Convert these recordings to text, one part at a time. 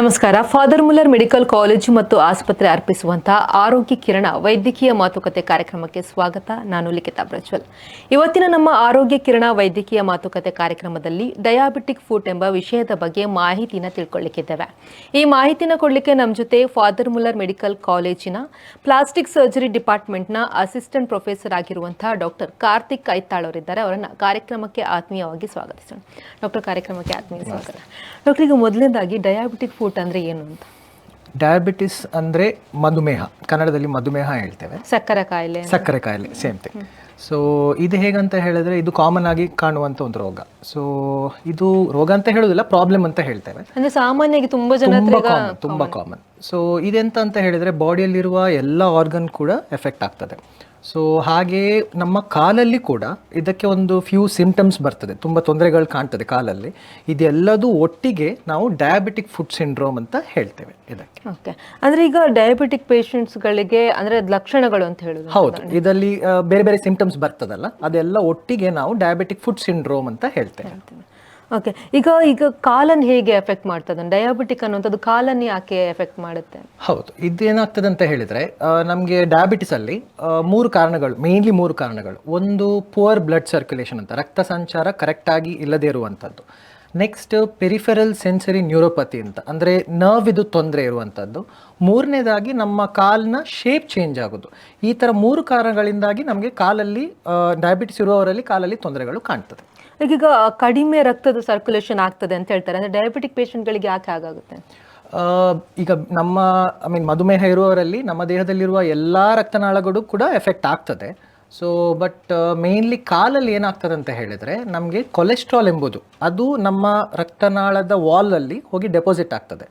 ನಮಸ್ಕಾರ. Father Muller medical college ಮತ್ತು ಆಸ್ಪತ್ರೆ ಅರ್ಪಿಸುವಂತಹ ಆರೋಗ್ಯ ಕಿರಣ ವೈದ್ಯಕೀಯ ಮಾತುಕತೆ ಕಾರ್ಯಕ್ರಮಕ್ಕೆ ಸ್ವಾಗತ. ನಾನು ಲಿಖಿತಾ ಪ್ರಜ್ವಲ್. ಇವತ್ತಿನ ನಮ್ಮ ಆರೋಗ್ಯ ಕಿರಣ ವೈದ್ಯಕೀಯ ಮಾತುಕತೆ ಕಾರ್ಯಕ್ರಮದಲ್ಲಿ ಡಯಾಬಿಟಿಕ್ ಫುಡ್ ಎಂಬ ವಿಷಯದ ಬಗ್ಗೆ ಮಾಹಿತಿನ ತಿಳ್ಕೊಳ್ಳಿಕ್ಕಿದ್ದೇವೆ. ಈ ಮಾಹಿತಿನ ಕೊಡಲಿಕ್ಕೆ ನಮ್ಮ ಜೊತೆ ಫಾದರ್ ಮುಲ್ಲರ್ ಮೆಡಿಕಲ್ ಕಾಲೇಜಿನ ಪ್ಲಾಸ್ಟಿಕ್ ಸರ್ಜರಿ ಡಿಪಾರ್ಟ್ಮೆಂಟ್ನ ಅಸಿಸ್ಟೆಂಟ್ ಪ್ರೊಫೆಸರ್ ಆಗಿರುವಂತಹ ಡಾಕ್ಟರ್ ಕಾರ್ತಿಕ್ ಕೈತಾಳ್ ಅವರಿದ್ದಾರೆ. ಅವರನ್ನ ಕಾರ್ಯಕ್ರಮಕ್ಕೆ ಆತ್ಮೀಯವಾಗಿ ಸ್ವಾಗತಿಸೋಣ. ಡಾಕ್ಟರ್ ಕಾರ್ಯಕ್ರಮಕ್ಕೆ ಆತ್ಮೀಯ ಸ್ವಾಗತ. ಡಾಕ್ಟರ್, ಈಗ ಮೊದಲನೇದಾಗಿ ಡಯಾಬಿಟಿಕ್ ಫುಡ್ ಅಂದ್ರೆ ಏನು ಅಂತ? ಡಯಾಬಿಟಿಸ್ ಅಂದರೆ ಮಧುಮೇಹ. ಕನ್ನಡದಲ್ಲಿ ಮಧುಮೇಹ ಹೇಳ್ತೇವೆ. ಸಕ್ಕರೆ ಕಾಯಿಲೆ ಸಕ್ಕರೆ ಕಾಯಿಲೆ ಸೇಮ್ ಥಿಂಗ್ ಸೊ ಇದು ಹೇಗಂತ ಹೇಳಿದ್ರೆ ಇದು ಕಾಮನ್ ಆಗಿ ಕಾಣುವಂಥ ಒಂದು ರೋಗ. ಸೊ ಇದು ರೋಗ ಅಂತ ಹೇಳೋದಿಲ್ಲ ಪ್ರಾಬ್ಲಮ್ ಅಂತ ಹೇಳ್ತೇವೆ. ಅಂದರೆ ಸಾಮಾನ್ಯವಾಗಿ ತುಂಬಾ ಜನ ಹತ್ರ ತುಂಬ ಕಾಮನ್ ತುಂಬ ಕಾಮನ್ ಸೊ ಇದೆಂತ ಅಂತ ಹೇಳಿದ್ರೆ ಬಾಡಿಯಲ್ಲಿರುವ ಎಲ್ಲ ಆರ್ಗನ್ ಕೂಡ ಎಫೆಕ್ಟ್ ಆಗ್ತದೆ. ಸೊ ಹಾಗೆಯೇ ನಮ್ಮ ಕಾಲಲ್ಲಿ ಕೂಡ ಇದಕ್ಕೆ ಒಂದು ಫ್ಯೂ ಸಿಂಪ್ಟಮ್ಸ್ ಬರ್ತದೆ. ತುಂಬ ತೊಂದರೆಗಳು ಕಾಣ್ತದೆ ಕಾಲಲ್ಲಿ. ಇದೆಲ್ಲದೂ ಒಟ್ಟಿಗೆ ನಾವು ಡಯಾಬಿಟಿಕ್ ಫುಡ್ ಸಿಂಡ್ರೋಮ್ ಅಂತ ಹೇಳ್ತೇವೆ ಇದಕ್ಕೆ. ಓಕೆ ಅಂದ್ರೆ ಈಗ ಡಯಾಬಿಟಿಕ್ ಪೇಷಂಟ್ಸ್ಗಳಿಗೆ ಅಂದ್ರೆ ಲಕ್ಷಣಗಳು ಅಂತ ಹೇಳೋದು ಹೌದು. ಇದರಲ್ಲಿ ಬೇರೆ ಬೇರೆ ಸಿಂಪ್ಟಮ್ಸ್ ಬರ್ತದಲ್ಲ. ಅದೆಲ್ಲ ಒಟ್ಟಿಗೆ ನಾವು ಡಯಾಬಿಟಿಕ್ ಫುಡ್ ಸಿಂಡ್ರೋಮ್ ಅಂತ ಹೇಳ್ತೇವೆ. ಓಕೆ ಈಗ ಈಗ ಕಾಲನ್ ಹೇಗೆ ಎಫೆಕ್ಟ್ ಮಾಡ್ತದೆ? ಡಯಾಬಿಟಿಕ್ ಅನ್ನುವಂಥದ್ದು ಕಾಲನ್ನು ಯಾಕೆ ಎಫೆಕ್ಟ್ ಮಾಡುತ್ತೆ? ಹೌದು. ಇದೇನಾಗ್ತದೆ ಅಂತ ಹೇಳಿದ್ರೆ ನಮಗೆ ಡಯಾಬಿಟಿಸ್ ಅಲ್ಲಿ ಮೂರು ಕಾರಣಗಳು ಮೇನ್ಲಿ ಮೂರು ಕಾರಣಗಳು. ಒಂದು ಪುವರ್ ಬ್ಲಡ್ ಸರ್ಕ್ಯುಲೇಷನ್ ಅಂತ, ರಕ್ತ ಸಂಚಾರ ಕರೆಕ್ಟಾಗಿ ಇಲ್ಲದೆ ಇರುವಂಥದ್ದು. ನೆಕ್ಸ್ಟ್ ಪೆರಿಫೆರಲ್ ಸೆನ್ಸರಿ ನ್ಯೂರೋಪತಿ ಅಂತ, ಅಂದರೆ ನರ್ವ್ ಇದು ತೊಂದರೆ ಇರುವಂಥದ್ದು. ಮೂರನೇದಾಗಿ ನಮ್ಮ ಕಾಲಿನ ಶೇಪ್ ಚೇಂಜ್ ಆಗೋದು. ಈ ಥರ ಮೂರು ಕಾರಣಗಳಿಂದಾಗಿ ನಮಗೆ ಕಾಲಲ್ಲಿ ಡಯಾಬಿಟಿಸ್ ಇರುವವರಲ್ಲಿ ಕಾಲಲ್ಲಿ ತೊಂದರೆಗಳು ಕಾಣ್ತದೆ. ಈಗ ಕಡಿಮೆ ರಕ್ತದ ಸರ್ಕ್ಯುಲೇಷನ್ ಆಗ್ತದೆ ಅಂತ ಹೇಳ್ತಾರೆ. ಅಂದರೆ ಡಯಾಬಿಟಿಕ್ ಪೇಷಂಟ್ಗಳಿಗೆ ಯಾಕೆ ಹಾಗಾಗುತ್ತೆ? ಈಗ ನಮ್ಮ ಐ ಮೀನ್ ಮಧುಮೇಹ ಇರುವವರಲ್ಲಿ ನಮ್ಮ ದೇಹದಲ್ಲಿರುವ ಎಲ್ಲ ರಕ್ತನಾಳಗಳು ಕೂಡ ಎಫೆಕ್ಟ್ ಆಗ್ತದೆ. ಸೊ ಬಟ್ ಮೇನ್ಲಿ ಕಾಲಲ್ಲಿ ಏನಾಗ್ತದೆ ಅಂತ ಹೇಳಿದರೆ ನಮಗೆ ಕೊಲೆಸ್ಟ್ರಾಲ್ ಎಂಬುದು, ಅದು ನಮ್ಮ ರಕ್ತನಾಳದ ವಾಲಲ್ಲಿ ಹೋಗಿ ಡೆಪಾಸಿಟ್ ಆಗ್ತದೆ.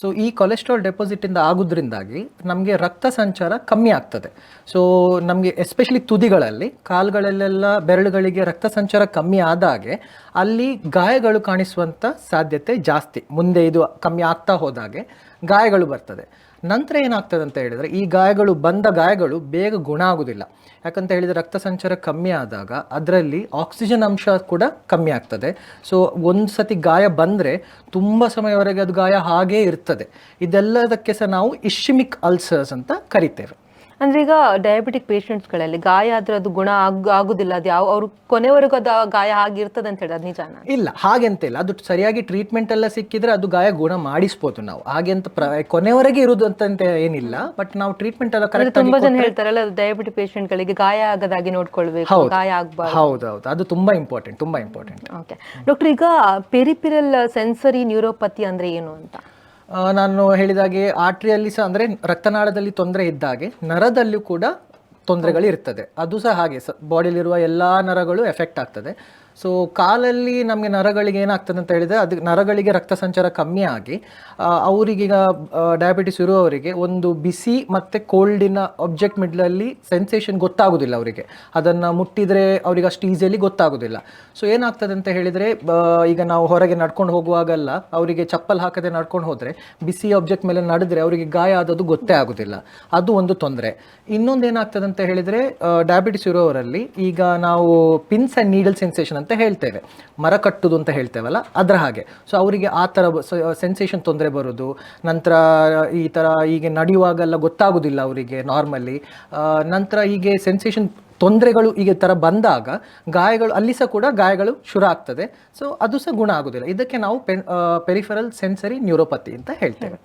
ಸೊ ಈ ಕೊಲೆಸ್ಟ್ರಾಲ್ ಡೆಪಾಸಿಟಿಂದ ಆಗೋದ್ರಿಂದಾಗಿ ನಮಗೆ ರಕ್ತ ಸಂಚಾರ ಕಮ್ಮಿ ಆಗ್ತದೆ. ಸೊ ನಮಗೆ ಎಸ್ಪೆಷಲಿ ತುದಿಗಳಲ್ಲಿ, ಕಾಲುಗಳಲ್ಲೆಲ್ಲ ಬೆರಳುಗಳಿಗೆ ರಕ್ತ ಸಂಚಾರ ಕಮ್ಮಿ ಆದಾಗೆ ಅಲ್ಲಿ ಗಾಯಗಳು ಕಾಣಿಸುವಂಥ ಸಾಧ್ಯತೆ ಜಾಸ್ತಿ. ಮುಂದೆ ಇದು ಕಮ್ಮಿ ಆಗ್ತಾ ಹೋದಾಗೆ ಗಾಯಗಳು ಬರ್ತದೆ. ನಂತರ ಏನಾಗ್ತದೆ ಅಂತ ಹೇಳಿದರೆ, ಈ ಗಾಯಗಳು ಬಂದ ಗಾಯಗಳು ಬೇಗ ಗುಣ ಆಗೋದಿಲ್ಲ. ಯಾಕಂತ ಹೇಳಿದರೆ ರಕ್ತ ಸಂಚಾರ ಕಮ್ಮಿ ಆದಾಗ ಅದರಲ್ಲಿ ಆಕ್ಸಿಜನ್ ಅಂಶ ಕೂಡ ಕಮ್ಮಿ ಆಗ್ತದೆ. ಸೊ ಒಂದು ಸತಿ ಗಾಯ ಬಂದರೆ ತುಂಬ ಸಮಯವರೆಗೆ ಅದು ಗಾಯ ಹಾಗೇ ಇರ್ತದೆ. ಇದೆಲ್ಲದಕ್ಕೆ ಸಹ ನಾವು ಇಶ್ಮಿಕ್ ಅಲ್ಸರ್ಸ್ ಅಂತ ಕರಿತೇವೆ. ಅಂದ್ರೆ ಈಗ ಡಯಾಬಿಟಿಕ್ಗಳಲ್ಲಿ ಗಾಯ ಆದ್ರೆ ಅದು ಗುಣ ಆಗ್ ಆಗುದಿಲ್ಲ. ಅದು ಯಾವ ಅವ್ರು ಕೊನೆವರೆಗೂ ಅದು ಆ ಗಾಯ ಆಗಿರ್ತದೆ ಅಂತ ಹೇಳಿ ಅದು ನಿಜಾನ? ಇಲ್ಲ ಹಾಗೆಂತ ಇಲ್ಲ. ಅದು ಸರಿಯಾಗಿ ಟ್ರೀಟ್ಮೆಂಟ್ ಎಲ್ಲ ಸಿಕ್ಕಿದ್ರೆ ಅದು ಗಾಯ ಗುಣ ಮಾಡಿಸ್ಬೋದು ನಾವು. ಹಾಗೆಂತ ಪ್ರ ಕೊನೆವರೆಗೆ ಇರುದು ಅಂತ ಏನಿಲ್ಲ ಬಟ್ ನಾವು ಟ್ರೀಟ್ಮೆಂಟ್ ಎಲ್ಲ ಕರೆಕ್ಟ್ ತುಂಬಾ ಜನ ಹೇಳ್ತಾರಲ್ಲ ಡಯಾಬಿಟಿಕ್ ಗಳಿಗೆ ಗಾಯ ಆಗದಾಗಿ ನೋಡ್ಕೊಳ್ಬೇಕು ಗಾಯ ಆಗ್ಬಾರ್ದು. ಹೌದೌದು ಅದು ತುಂಬಾ ಇಂಪಾರ್ಟೆಂಟ್ ತುಂಬಾ ಇಂಪಾರ್ಟೆಂಟ್ ಓಕೆ ಡಾಕ್ಟರ್ ಈಗ ಪೆರಿಪಿರಲ್ ಸೆನ್ಸರಿ ನ್ಯೂರೋಪತಿ ಅಂದ್ರೆ ಏನು ಅಂತ? ನಾನು ಹೇಳಿದಾಗೆ ಆಟ್ರಿಯಲ್ಲಿ ಸಹ, ಅಂದರೆ ರಕ್ತನಾಳದಲ್ಲಿ ತೊಂದರೆ ಇದ್ದಾಗೆ ನರದಲ್ಲೂ ಕೂಡ ತೊಂದರೆಗಳು ಇರ್ತದೆ ಅದು ಸಹ ಹಾಗೆ, ಸ ಬಾಡಿಲಿರುವ ಎಲ್ಲ ನರಗಳು ಎಫೆಕ್ಟ್ ಆಗ್ತದೆ. ಸೊ ಕಾಲಲ್ಲಿ ನಮಗೆ ನರಗಳಿಗೆ ಏನಾಗ್ತದೆ ಅಂತ ಹೇಳಿದರೆ ಅದಕ್ಕೆ ನರಗಳಿಗೆ ರಕ್ತ ಸಂಚಾರ ಕಮ್ಮಿ ಆಗಿ ಅವರಿಗೀಗ ಡಯಾಬಿಟಿಸ್ ಇರುವವರಿಗೆ ಒಂದು ಬಿಸಿ ಮತ್ತು ಕೋಲ್ಡಿನ ಆಬ್ಜೆಕ್ಟ್ ಮಿಡ್ಲಲ್ಲಿ ಸೆನ್ಸೇಷನ್ ಗೊತ್ತಾಗೋದಿಲ್ಲ ಅವರಿಗೆ. ಅದನ್ನು ಮುಟ್ಟಿದರೆ ಅವರಿಗೆ ಅಷ್ಟು ಈಸಿಯಲ್ಲಿ ಗೊತ್ತಾಗೋದಿಲ್ಲ. ಸೊ ಏನಾಗ್ತದೆ ಅಂತ ಹೇಳಿದರೆ ಈಗ ನಾವು ಹೊರಗೆ ನಡ್ಕೊಂಡು ಹೋಗುವಾಗಲ್ಲ, ಅವರಿಗೆ ಚಪ್ಪಲ್ ಹಾಕದೆ ನಡ್ಕೊಂಡು ಹೋದರೆ, ಬಿಸಿ ಆಬ್ಜೆಕ್ಟ್ ಮೇಲೆ ನಡೆದ್ರೆ ಅವರಿಗೆ ಗಾಯ ಆದದ್ದು ಗೊತ್ತೇ ಆಗೋದಿಲ್ಲ. ಅದು ಒಂದು ತೊಂದರೆ. ಇನ್ನೊಂದು ಏನಾಗ್ತದೆ ಅಂತ ಹೇಳಿದರೆ ಡಯಾಬಿಟಿಸ್ ಇರೋವರಲ್ಲಿ ಈಗ ನಾವು ಪಿನ್ಸ್ ಆ್ಯಂಡ್ ನೀಡಲ್ ಸೆನ್ಸೇಷನ್ ಅಂತ ಹೇಳ್ತೇವೆ. ಮರ ಕಟ್ಟುದು ಅಂತ ಹೇಳ್ತೇವಲ್ಲ, ಅದರ ಹಾಗೆ. ಸೊ ಅವರಿಗೆ ಆ ಥರ ಸೆನ್ಸೇಷನ್ ತೊಂದರೆ ಬರೋದು. ನಂತರ ಈ ಥರ ಹೀಗೆ ನಡೆಯುವಾಗೆಲ್ಲ ಗೊತ್ತಾಗೋದಿಲ್ಲ ಅವರಿಗೆ ನಾರ್ಮಲಿ ನಂತರ ಹೀಗೆ ಸೆನ್ಸೇಷನ್ ತೊಂದರೆಗಳು ಈಗ ಥರ ಬಂದಾಗ ಗಾಯಗಳು ಅಲ್ಲಿ ಸಹ ಕೂಡ ಗಾಯಗಳು ಶುರು ಆಗ್ತದೆ. ಸೊ ಅದು ಸಹ ಗುಣ ಆಗೋದಿಲ್ಲ. ಇದಕ್ಕೆ ನಾವು ಪೆನ್ ಪೆರಿಫೆರಲ್ ಸೆನ್ಸರಿ ನ್ಯೂರೋಪತಿ ಅಂತ ಹೇಳ್ತೇವೆ.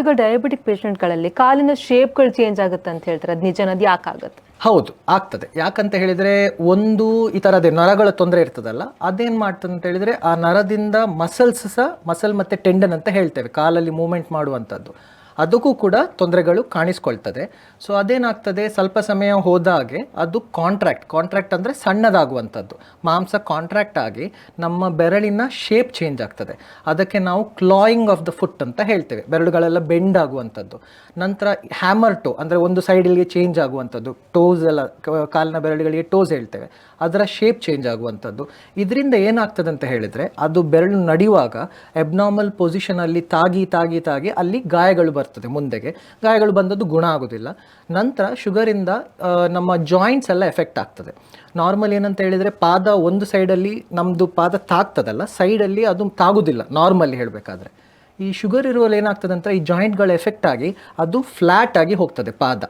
ಈಗ ಡಯಾಬಿಟಿಕ್ಗಳಲ್ಲಿ ಕಾಲಿನ ಶೇಪ್ಗಳು ಚೇಂಜ್ ಆಗುತ್ತೆ ಅಂತ ಹೇಳ್ತಾರೆ. ಅದು ನಿಜನ ಅದು ಯಾಕೆ ಆಗುತ್ತೆ? ಹೌದು ಆಗ್ತದೆ. ಯಾಕಂತ ಹೇಳಿದರೆ ಒಂದು ಈ ಥರದೇ ನರಗಳ ತೊಂದರೆ ಇರ್ತದಲ್ಲ ಅದೇನು ಮಾಡ್ತದೆ ಅಂತ ಹೇಳಿದರೆ ಆ ನರದಿಂದ ಮಸಲ್ಸ್ ಸಹ ಮಸಲ್ ಮತ್ತು ಟೆಂಡನ್ ಅಂತ ಹೇಳ್ತೇವೆ. ಕಾಲಲ್ಲಿ ಮೂಮೆಂಟ್ ಮಾಡುವಂಥದ್ದು. ಅದಕ್ಕೂ ಕೂಡ ತೊಂದರೆಗಳು ಕಾಣಿಸ್ಕೊಳ್ತದೆ. ಸೊ ಅದೇನಾಗ್ತದೆ? ಸ್ವಲ್ಪ ಸಮಯ ಹೋದಾಗೆ ಅದು ಕಾಂಟ್ರಾಕ್ಟ್ ಕಾಂಟ್ರಾಕ್ಟ್ ಅಂದರೆ ಸಣ್ಣದಾಗುವಂಥದ್ದು. ಮಾಂಸ ಕಾಂಟ್ರಾಕ್ಟ್ ಆಗಿ ನಮ್ಮ ಬೆರಳಿನ ಶೇಪ್ ಚೇಂಜ್ ಆಗ್ತದೆ. ಅದಕ್ಕೆ ನಾವು ಕ್ಲಾಯಿಂಗ್ ಆಫ್ ದ ಫುಟ್ ಅಂತ ಹೇಳ್ತೇವೆ. ಬೆರಳುಗಳೆಲ್ಲ ಬೆಂಡ್ ಆಗುವಂಥದ್ದು. ನಂತರ ಹ್ಯಾಮರ್ ಟೋ ಅಂದರೆ ಒಂದು ಸೈಡಿಗೆ ಚೇಂಜ್ ಆಗುವಂಥದ್ದು. ಟೋಸ್ ಎಲ್ಲ ಕಾಲಿನ ಬೆರಳುಗಳಿಗೆ ಟೋಸ್ ಹೇಳ್ತೇವೆ. ಅದರ ಶೇಪ್ ಚೇಂಜ್ ಆಗುವಂಥದ್ದು. ಇದರಿಂದ ಏನಾಗ್ತದೆ ಅಂತ ಹೇಳಿದರೆ, ಅದು ಬೆರಳು ನಡೆಯುವಾಗ ಎಬ್ನಾರ್ಮಲ್ ಪೊಸಿಷನಲ್ಲಿ ತಾಗಿ ತಾಗಿ ತಾಗಿ ಅಲ್ಲಿ ಗಾಯಗಳು ಬರ್ತದೆ ಮುಂದೆಗೆ. ಗಾಯಗಳು ಬಂದದ್ದು ಗುಣ ಆಗೋದಿಲ್ಲ. ನಂತರ ಶುಗರಿಂದ ನಮ್ಮ ಜಾಯಿಂಟ್ಸ್ ಎಲ್ಲ ಎಫೆಕ್ಟ್ ಆಗ್ತದೆ. ನಾರ್ಮಲ್ ಏನಂತ ಹೇಳಿದರೆ ಪಾದ ಒಂದು ಸೈಡಲ್ಲಿ ನಮ್ಮದು ಪಾದ ತಾಗ್ತದಲ್ಲ ಸೈಡಲ್ಲಿ ಅದು ತಾಗೋದಿಲ್ಲ ನಾರ್ಮಲಿ ಹೇಳಬೇಕಾದ್ರೆ. ಈ ಶುಗರ್ ಇರುವಲ್ಲಿ ಏನಾಗ್ತದೆ ಅಂತ ಈ ಜಾಯಿಂಟ್ಗಳ ಎಫೆಕ್ಟ್ ಆಗಿ ಅದು ಫ್ಲಾಟ್ ಆಗಿ ಹೋಗ್ತದೆ ಪಾದ.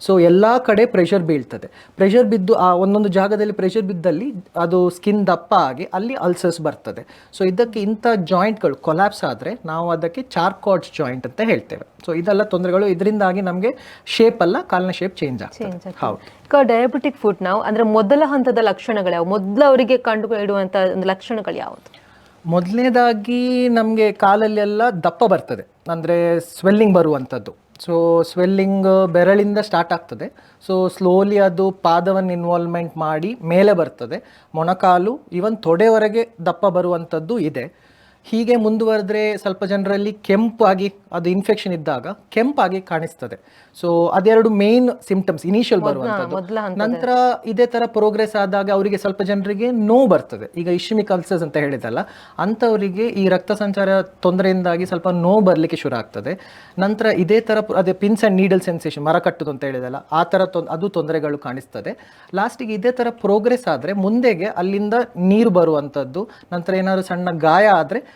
ಸೊ ಎಲ್ಲ ಕಡೆ ಪ್ರೆಷರ್ ಬೀಳ್ತದೆ. ಪ್ರೆಷರ್ ಬಿದ್ದು ಆ ಒಂದೊಂದು ಜಾಗದಲ್ಲಿ ಪ್ರೆಷರ್ ಬಿದ್ದಲ್ಲಿ ಅದು ಸ್ಕಿನ್ ದಪ್ಪ ಆಗಿ ಅಲ್ಲಿ ಅಲ್ಸರ್ಸ್ ಬರ್ತದೆ. ಸೊ ಇದಕ್ಕೆ ಇಂಥ ಜಾಯಿಂಟ್ಗಳು ಕೊಲ್ಯಾಪ್ಸ್ ಆದರೆ ನಾವು ಅದಕ್ಕೆ ಚಾರ್ಕಾಟ್ಸ್ ಜಾಯಿಂಟ್ ಅಂತ ಹೇಳ್ತೇವೆ. ಸೊ ಇದೆಲ್ಲ ತೊಂದರೆಗಳು ಇದರಿಂದಾಗಿ ನಮಗೆ ಶೇಪ್ ಅಲ್ಲ ಕಾಲಿನ ಶೇಪ್ ಚೇಂಜ್ ಆಗ್ತದೆ. ಹೌದು. ಡಯಾಬಿಟಿಕ್ ಫುಡ್ ನಾವು ಅಂದರೆ ಮೊದಲ ಹಂತದ ಲಕ್ಷಣಗಳು ಯಾವ? ಮೊದಲು ಅವರಿಗೆ ಕಂಡು ಇಡುವಂಥ ಒಂದು ಲಕ್ಷಣಗಳು ಯಾವುದು? ಮೊದಲನೇದಾಗಿ ನಮಗೆ ಕಾಲಲ್ಲೆಲ್ಲ ದಪ್ಪ ಬರ್ತದೆ. ಅಂದರೆ ಸ್ವೆಲ್ಲಿಂಗ್ ಬರುವಂಥದ್ದು. ಸೊ ಸ್ವೆಲ್ಲಿಂಗ್ ಬೆರಳಿಂದ ಸ್ಟಾರ್ಟ್ ಆಗ್ತದೆ. ಸೊ ಸ್ಲೋಲಿ ಅದು ಪಾದವನ್ನು ಇನ್ವಾಲ್ವ್ಮೆಂಟ್ ಮಾಡಿ ಮೇಲೆ ಬರ್ತದೆ. ಮೊಣಕಾಲು ಈವನ್ ತೊಡೆವರೆಗೆ ದಪ್ಪ ಬರುವಂಥದ್ದು ಇದೆ. ಹೀಗೆ ಮುಂದುವರೆದ್ರೆ ಸ್ವಲ್ಪ ಜನರಲ್ಲಿ ಕೆಂಪಾಗಿ ಅದು ಇನ್ಫೆಕ್ಷನ್ ಇದ್ದಾಗ ಕೆಂಪಾಗಿ ಕಾಣಿಸ್ತದೆ. ಸೊ ಅದೆರಡು ಮೇನ್ ಸಿಂಪ್ಟಮ್ಸ್ ಇನಿಷಿಯಲ್ ಬರುವಂಥದ್ದು. ಹಂತ ನಂತರ ಇದೇ ತರ ಪ್ರೋಗ್ರೆಸ್ ಆದಾಗ ಅವರಿಗೆ ಸ್ವಲ್ಪ ಜನರಿಗೆ ನೋವು ಬರ್ತದೆ. ಈಗ ಇಶ್ಮಿಕ್ ಅಲ್ಸರ್ಸ್ ಅಂತ ಹೇಳಿದಲ್ಲ ಅಂಥವರಿಗೆ ಈ ರಕ್ತ ಸಂಚಾರ ತೊಂದರೆಯಿಂದಾಗಿ ಸ್ವಲ್ಪ ನೋವು ಬರಲಿಕ್ಕೆ ಶುರು ಆಗ್ತದೆ. ನಂತರ ಇದೇ ತರ ಅದೇ ಪಿನ್ಸ್ ಅಂಡ್ ನೀಡಲ್ ಸೆನ್ಸೇಷನ್ ಮರ ಕಟ್ಟುದು ಅಂತ ಹೇಳಿದಲ್ಲ ಆ ತರ ತೊಂದ್- ಅದು ತೊಂದರೆಗಳು ಕಾಣಿಸ್ತದೆ. ಲಾಸ್ಟಿಗೆ ಇದೇ ತರ ಪ್ರೋಗ್ರೆಸ್ ಆದ್ರೆ ಮುಂದೆಗೆ ಅಲ್ಲಿಂದ ನೀರು ಬರುವಂಥದ್ದು ನಂತರ ಏನಾದ್ರು ಸಣ್ಣ ಗಾಯ ಆದ್ರೆ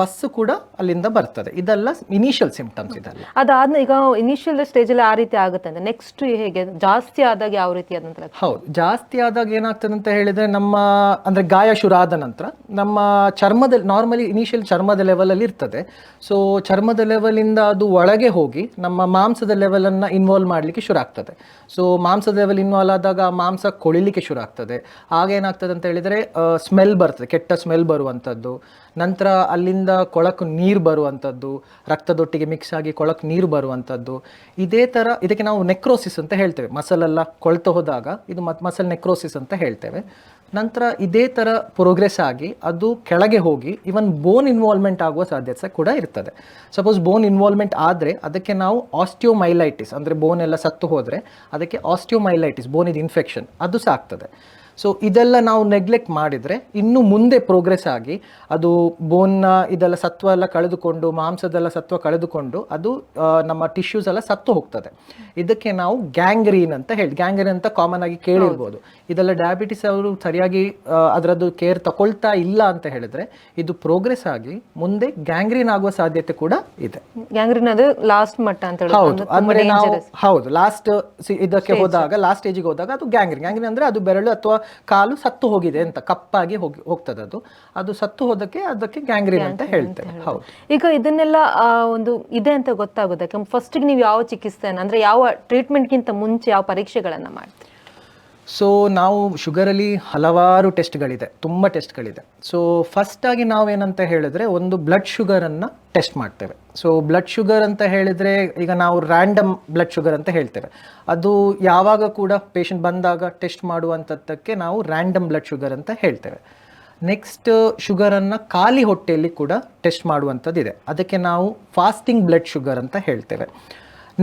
ಪಸ್ಸು ಕೂಡ ಅಲ್ಲಿಂದ ಬರ್ತದೆ. ಇದೆಲ್ಲ ಇನಿಷಿಯಲ್ ಸಿಂಪ್ಟಮ್ಸ್ ಇದೆಲ್ಲ. ಅದಾದ ಈಗ ಇನಿಷಿಯಲ್ ಸ್ಟೇಜ್ ಅಲ್ಲಿ ಆ ರೀತಿ ಆಗುತ್ತೆ ಅಂದ್ರೆ ನೆಕ್ಸ್ಟ್ ಹೇಗೆ ಜಾಸ್ತಿ ಆದಾಗ ಯಾವ ರೀತಿ ಆದಂತಹ ಹೌದು. ಜಾಸ್ತಿ ಆದಾಗ ಏನಾಗ್ತದೆ ಅಂತ ಹೇಳಿದ್ರೆ ನಮ್ಮ ಅಂದ್ರೆ ಗಾಯ ಶುರು ಆದ ನಂತರ ನಮ್ಮ ಚರ್ಮದ ನಾರ್ಮಲಿ ಇನಿಷಿಯಲ್ ಚರ್ಮದ ಲೆವೆಲ್ ಅಲ್ಲಿ ಇರ್ತದೆ. ಸೊ ಚರ್ಮದ ಲೆವೆಲ್ ಇಂದ ಅದು ಒಳಗೆ ಹೋಗಿ ನಮ್ಮ ಮಾಂಸದ ಲೆವೆಲ್ ಅನ್ನ ಇನ್ವಾಲ್ವ್ ಮಾಡ್ಲಿಕ್ಕೆ ಶುರು ಆಗ್ತದೆ. ಸೊ ಮಾಂಸದ ಲೆವೆಲ್ ಇನ್ವಾಲ್ವ್ ಆದಾಗ ಆ ಮಾಂಸ ಕೊಳಿಲಿಕ್ಕೆ ಶುರು ಆಗ್ತದೆ. ಆಗ ಏನಾಗ್ತದೆ ಅಂತ ಹೇಳಿದ್ರೆ ಸ್ಮೆಲ್ ಬರ್ತದೆ. ಕೆಟ್ಟ ಸ್ಮೆಲ್ ಬರುವಂಥದ್ದು ನಂತರ ಅಲ್ಲಿಂದ ಕೊಳಕು ನೀರು ಬರುವಂಥದ್ದು, ರಕ್ತದೊಟ್ಟಿಗೆ ಮಿಕ್ಸ್ ಆಗಿ ಕೊಳಕು ನೀರು ಬರುವಂಥದ್ದು, ಇದೇ ಥರ ಇದಕ್ಕೆ ನಾವು ನೆಕ್ರೋಸಿಸ್ ಅಂತ ಹೇಳ್ತೇವೆ. ಮಸಲೆಲ್ಲ ಕೊಳ್ತು ಹೋದಾಗ ಇದು ಮತ್ ಮಸಲ್ ನೆಕ್ರೋಸಿಸ್ ಅಂತ ಹೇಳ್ತೇವೆ. ನಂತರ ಇದೇ ಥರ ಪ್ರೋಗ್ರೆಸ್ ಆಗಿ ಅದು ಕೆಳಗೆ ಹೋಗಿ ಇವನ್ ಬೋನ್ ಇನ್ವಾಲ್ವ್ಮೆಂಟ್ ಆಗುವ ಸಾಧ್ಯತೆ ಕೂಡ ಇರ್ತದೆ. ಸಪೋಸ್ ಬೋನ್ ಇನ್ವಾಲ್ವ್ಮೆಂಟ್ ಆದರೆ ಅದಕ್ಕೆ ನಾವು ಆಸ್ಟಿಯೋಮೈಲೈಟಿಸ್ ಅಂದರೆ ಬೋನ್ ಎಲ್ಲ ಸತ್ತು ಹೋದರೆ ಅದಕ್ಕೆ ಆಸ್ಟಿಯೋಮೈಲೈಟಿಸ್ ಬೋನಿದ ಇನ್ಫೆಕ್ಷನ್ ಅದು ಸಹ ಆಗ್ತದೆ ಸೊ ಇದೆಲ್ಲ ನಾವು ನೆಗ್ಲೆಕ್ಟ್ ಮಾಡಿದರೆ ಇನ್ನು ಮುಂದೆ ಪ್ರೋಗ್ರೆಸ್ ಆಗಿ ಅದು ಬೋನ್ನ ಇದೆಲ್ಲ ಸತ್ವ ಎಲ್ಲ ಕಳೆದುಕೊಂಡು ಮಾಂಸದೆಲ್ಲ ಸತ್ವ ಕಳೆದುಕೊಂಡು ಅದು ನಮ್ಮ ಟಿಶ್ಯೂಸ್ ಎಲ್ಲ ಸತ್ತು ಹೋಗ್ತದೆ. ಇದಕ್ಕೆ ನಾವು ಗ್ಯಾಂಗ್ರೀನ್ ಅಂತ ಹೇಳಿ ಗ್ಯಾಂಗ್ರೀನ್ ಅಂತ ಕಾಮನ್ ಆಗಿ ಕೇಳಿರ್ಬೋದು. ಇದೆಲ್ಲ ಡಯಾಬಿಟಿಸ್ ಅವರು ಸರಿಯಾಗಿ ಅದರದ್ದು ಕೇರ್ ತಗೊಳ್ತಾ ಇಲ್ಲ ಅಂತ ಹೇಳಿದ್ರೆ ಇದು ಪ್ರೋಗ್ರೆಸ್ ಆಗಿ ಮುಂದೆ ಗ್ಯಾಂಗ್ರೀನ್ ಆಗುವ ಸಾಧ್ಯತೆ ಕೂಡ ಇದೆ. ಗ್ಯಾಂಗ್ರೀನ್ ಅದು ಲಾಸ್ಟ್ ಮಟ್ಟ ಅಂತ ಹೌದು. ಅಂದ್ರೆ ನಾವು ಹೌದು. ಲಾಸ್ಟ್ ಇದಕ್ಕೆ ಹೋದಾಗ ಲಾಸ್ಟ್ ಸ್ಟೇಜಿಗೆ ಹೋದಾಗ ಅದು ಗ್ಯಾಂಗ್ರೀನ್ ಗ್ಯಾಂಗ್ರೀನ್ ಅಂದ್ರೆ ಅದು ಬೆರಳು ಅಥವಾ ಕಾಲು ಸತ್ತು ಹೋಗಿದೆ ಅಂತ ಕಪ್ಪಾಗಿ ಹೋಗಿ ಹೋಗ್ತದೆ ಅದು. ಅದು ಸತ್ತು ಹೋದಕ್ಕೆ ಅದಕ್ಕೆ ಗ್ಯಾಂಗ್ರೀನ್ ಅಂತ ಹೇಳ್ತೇವೆ. ಹೌದು. ಈಗ ಇದನ್ನೆಲ್ಲ ಒಂದು ಇದೆ ಅಂತ ಗೊತ್ತಾಗೋದಕ್ಕೆ ಫಸ್ಟ್ ನೀವು ಯಾವ ಚಿಕಿತ್ಸೆನ ಅಂದ್ರೆ ಯಾವ ಟ್ರೀಟ್ಮೆಂಟ್ಗಿಂತ ಮುಂಚೆ ಯಾವ ಪರೀಕ್ಷೆಗಳನ್ನ ಮಾಡ್ತೀರಿ? ಸೊ ನಾವು ಶುಗರಲ್ಲಿ ಹಲವಾರು ಟೆಸ್ಟ್ಗಳಿದೆ, ತುಂಬ ಟೆಸ್ಟ್ಗಳಿದೆ. ಸೊ ಫಸ್ಟಾಗಿ ನಾವೇನಂತ ಹೇಳಿದ್ರೆ ಒಂದು ಬ್ಲಡ್ ಶುಗರನ್ನು ಟೆಸ್ಟ್ ಮಾಡ್ತೇವೆ. ಸೊ ಬ್ಲಡ್ ಶುಗರ್ ಅಂತ ಹೇಳಿದರೆ ಈಗ ನಾವು ರ್ಯಾಂಡಮ್ ಬ್ಲಡ್ ಶುಗರ್ ಅಂತ ಹೇಳ್ತೇವೆ. ಅದು ಯಾವಾಗ ಕೂಡ ಪೇಷಂಟ್ ಬಂದಾಗ ಟೆಸ್ಟ್ ಮಾಡುವಂಥದ್ದಕ್ಕೆ ನಾವು ರ್ಯಾಂಡಮ್ ಬ್ಲಡ್ ಶುಗರ್ ಅಂತ ಹೇಳ್ತೇವೆ. ನೆಕ್ಸ್ಟ್ ಶುಗರನ್ನು ಖಾಲಿ ಹೊಟ್ಟೆಯಲ್ಲಿ ಕೂಡ ಟೆಸ್ಟ್ ಮಾಡುವಂಥದ್ದಿದೆ. ಅದಕ್ಕೆ ನಾವು ಫಾಸ್ಟಿಂಗ್ ಬ್ಲಡ್ ಶುಗರ್ ಅಂತ ಹೇಳ್ತೇವೆ.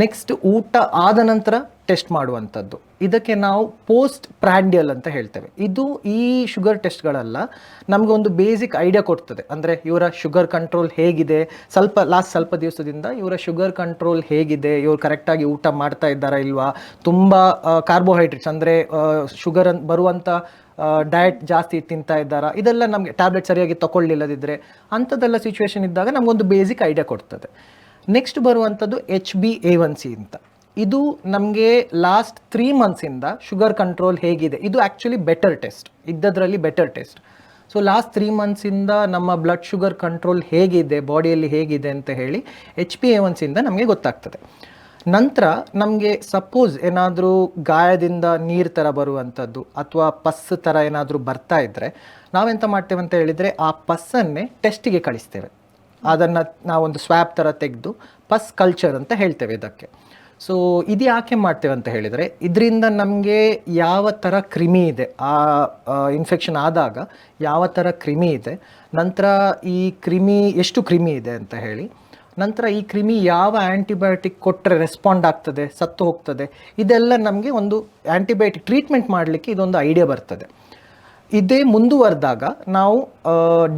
ನೆಕ್ಸ್ಟ್ ಊಟ ಆದ ನಂತರ ಟೆಸ್ಟ್ ಮಾಡುವಂಥದ್ದು. ಇದಕ್ಕೆ ನಾವು ಪೋಸ್ಟ್ ಪ್ರಾಂಡಿಯಲ್ ಅಂತ ಹೇಳ್ತೇವೆ. ಇದು ಈ ಶುಗರ್ ಟೆಸ್ಟ್ಗಳೆಲ್ಲ ಒಂದು ಬೇಸಿಕ್ ಐಡಿಯಾ ಕೊಡ್ತದೆ. ಅಂದರೆ ಇವರ ಶುಗರ್ ಕಂಟ್ರೋಲ್ ಹೇಗಿದೆ, ಸ್ವಲ್ಪ ಲಾಸ್ಟ್ ಸ್ವಲ್ಪ ದಿವಸದಿಂದ ಇವರ ಶುಗರ್ ಕಂಟ್ರೋಲ್ ಹೇಗಿದೆ, ಇವರು ಕರೆಕ್ಟಾಗಿ ಊಟ ಮಾಡ್ತಾ ಇದ್ದಾರಾ ಇಲ್ವಾ? ತುಂಬ ಕಾರ್ಬೋಹೈಡ್ರೇಟ್ಸ್ ಅಂದರೆ ಶುಗರ್ ಬರುವಂಥ ಡಯಟ್ ಜಾಸ್ತಿ ತಿಂತಾ ಇದ್ದಾರಾ? ಇದೆಲ್ಲ ನಮಗೆ ಟ್ಯಾಬ್ಲೆಟ್ ಸರಿಯಾಗಿ ತಗೊಳ್ಳಿಲ್ಲದಿದ್ದರೆ ಅಂಥದ್ದೆಲ್ಲ ಸಿಚುವೇಶನ್ ಇದ್ದಾಗ ನಮಗೊಂದು ಬೇಸಿಕ್ ಐಡಿಯಾ ಕೊಡ್ತದೆ. ನೆಕ್ಸ್ಟ್ ಬರುವಂಥದ್ದು H B A one C ಅಂತ. ಇದು ನಮಗೆ ಲಾಸ್ಟ್ ತ್ರೀ ಮಂತ್ಸಿಂದ ಶುಗರ್ ಕಂಟ್ರೋಲ್ ಹೇಗಿದೆ. ಇದು actually better test ಇದ್ದದರಲ್ಲಿ better test so last three ಮಂತ್ಸಿಂದ ನಮ್ಮ ಬ್ಲಡ್ ಶುಗರ್ ಕಂಟ್ರೋಲ್ ಹೇಗಿದೆ ಬಾಡಿಯಲ್ಲಿ ಹೇಗಿದೆ ಅಂತ ಹೇಳಿ ಎಚ್ ಪಿ ಎ ಒನ್ಸಿಂದ ನಮಗೆ ಗೊತ್ತಾಗ್ತದೆ. ನಂತರ ನಮಗೆ ಸಪೋಸ್ ಏನಾದರೂ ಗಾಯದಿಂದ ನೀರು ಥರ ಬರುವಂಥದ್ದು ಅಥವಾ ಪಸ್ ಥರ ಏನಾದರೂ ಬರ್ತಾ ಇದ್ದರೆ ನಾವೆಂತ ಮಾಡ್ತೇವೆ ಅಂತ ಹೇಳಿದರೆ ಆ ಪಸ್ಸನ್ನೇ ಟೆಸ್ಟಿಗೆ ಕಳಿಸ್ತೇವೆ. ಅದನ್ನು ನಾವೊಂದು ಸ್ವ್ಯಾಪ್ ಥರ ತೆಗೆದು ಪಸ್ ಕಲ್ಚರ್ ಅಂತ ಹೇಳ್ತೇವೆ ಇದಕ್ಕೆ. ಸೊ ಇದು ಯಾಕೆ ಮಾಡ್ತೇವೆ ಅಂತ ಹೇಳಿದರೆ, ಇದರಿಂದ ನಮಗೆ ಯಾವ ಥರ ಕ್ರಿಮಿ ಇದೆ, ಆ ಇನ್ಫೆಕ್ಷನ್ ಆದಾಗ ಯಾವ ಥರ ಕ್ರಿಮಿ ಇದೆ, ನಂತರ ಈ ಕ್ರಿಮಿ ಎಷ್ಟು ಕ್ರಿಮಿ ಇದೆ ಅಂತ ಹೇಳಿ, ನಂತರ ಈ ಕ್ರಿಮಿ ಯಾವ ಆ್ಯಂಟಿಬಯೋಟಿಕ್ ಕೊಟ್ಟರೆ ರೆಸ್ಪಾಂಡ್ ಆಗ್ತದೆ, ಸತ್ತು ಹೋಗ್ತದೆ, ಇದೆಲ್ಲ ನಮಗೆ ಒಂದು ಆ್ಯಂಟಿಬಯೋಟಿಕ್ ಟ್ರೀಟ್ಮೆಂಟ್ ಮಾಡಲಿಕ್ಕೆ ಇದೊಂದು ಐಡಿಯಾ ಬರ್ತದೆ. ಇದೇ ಮುಂದುವರೆದಾಗ ನಾವು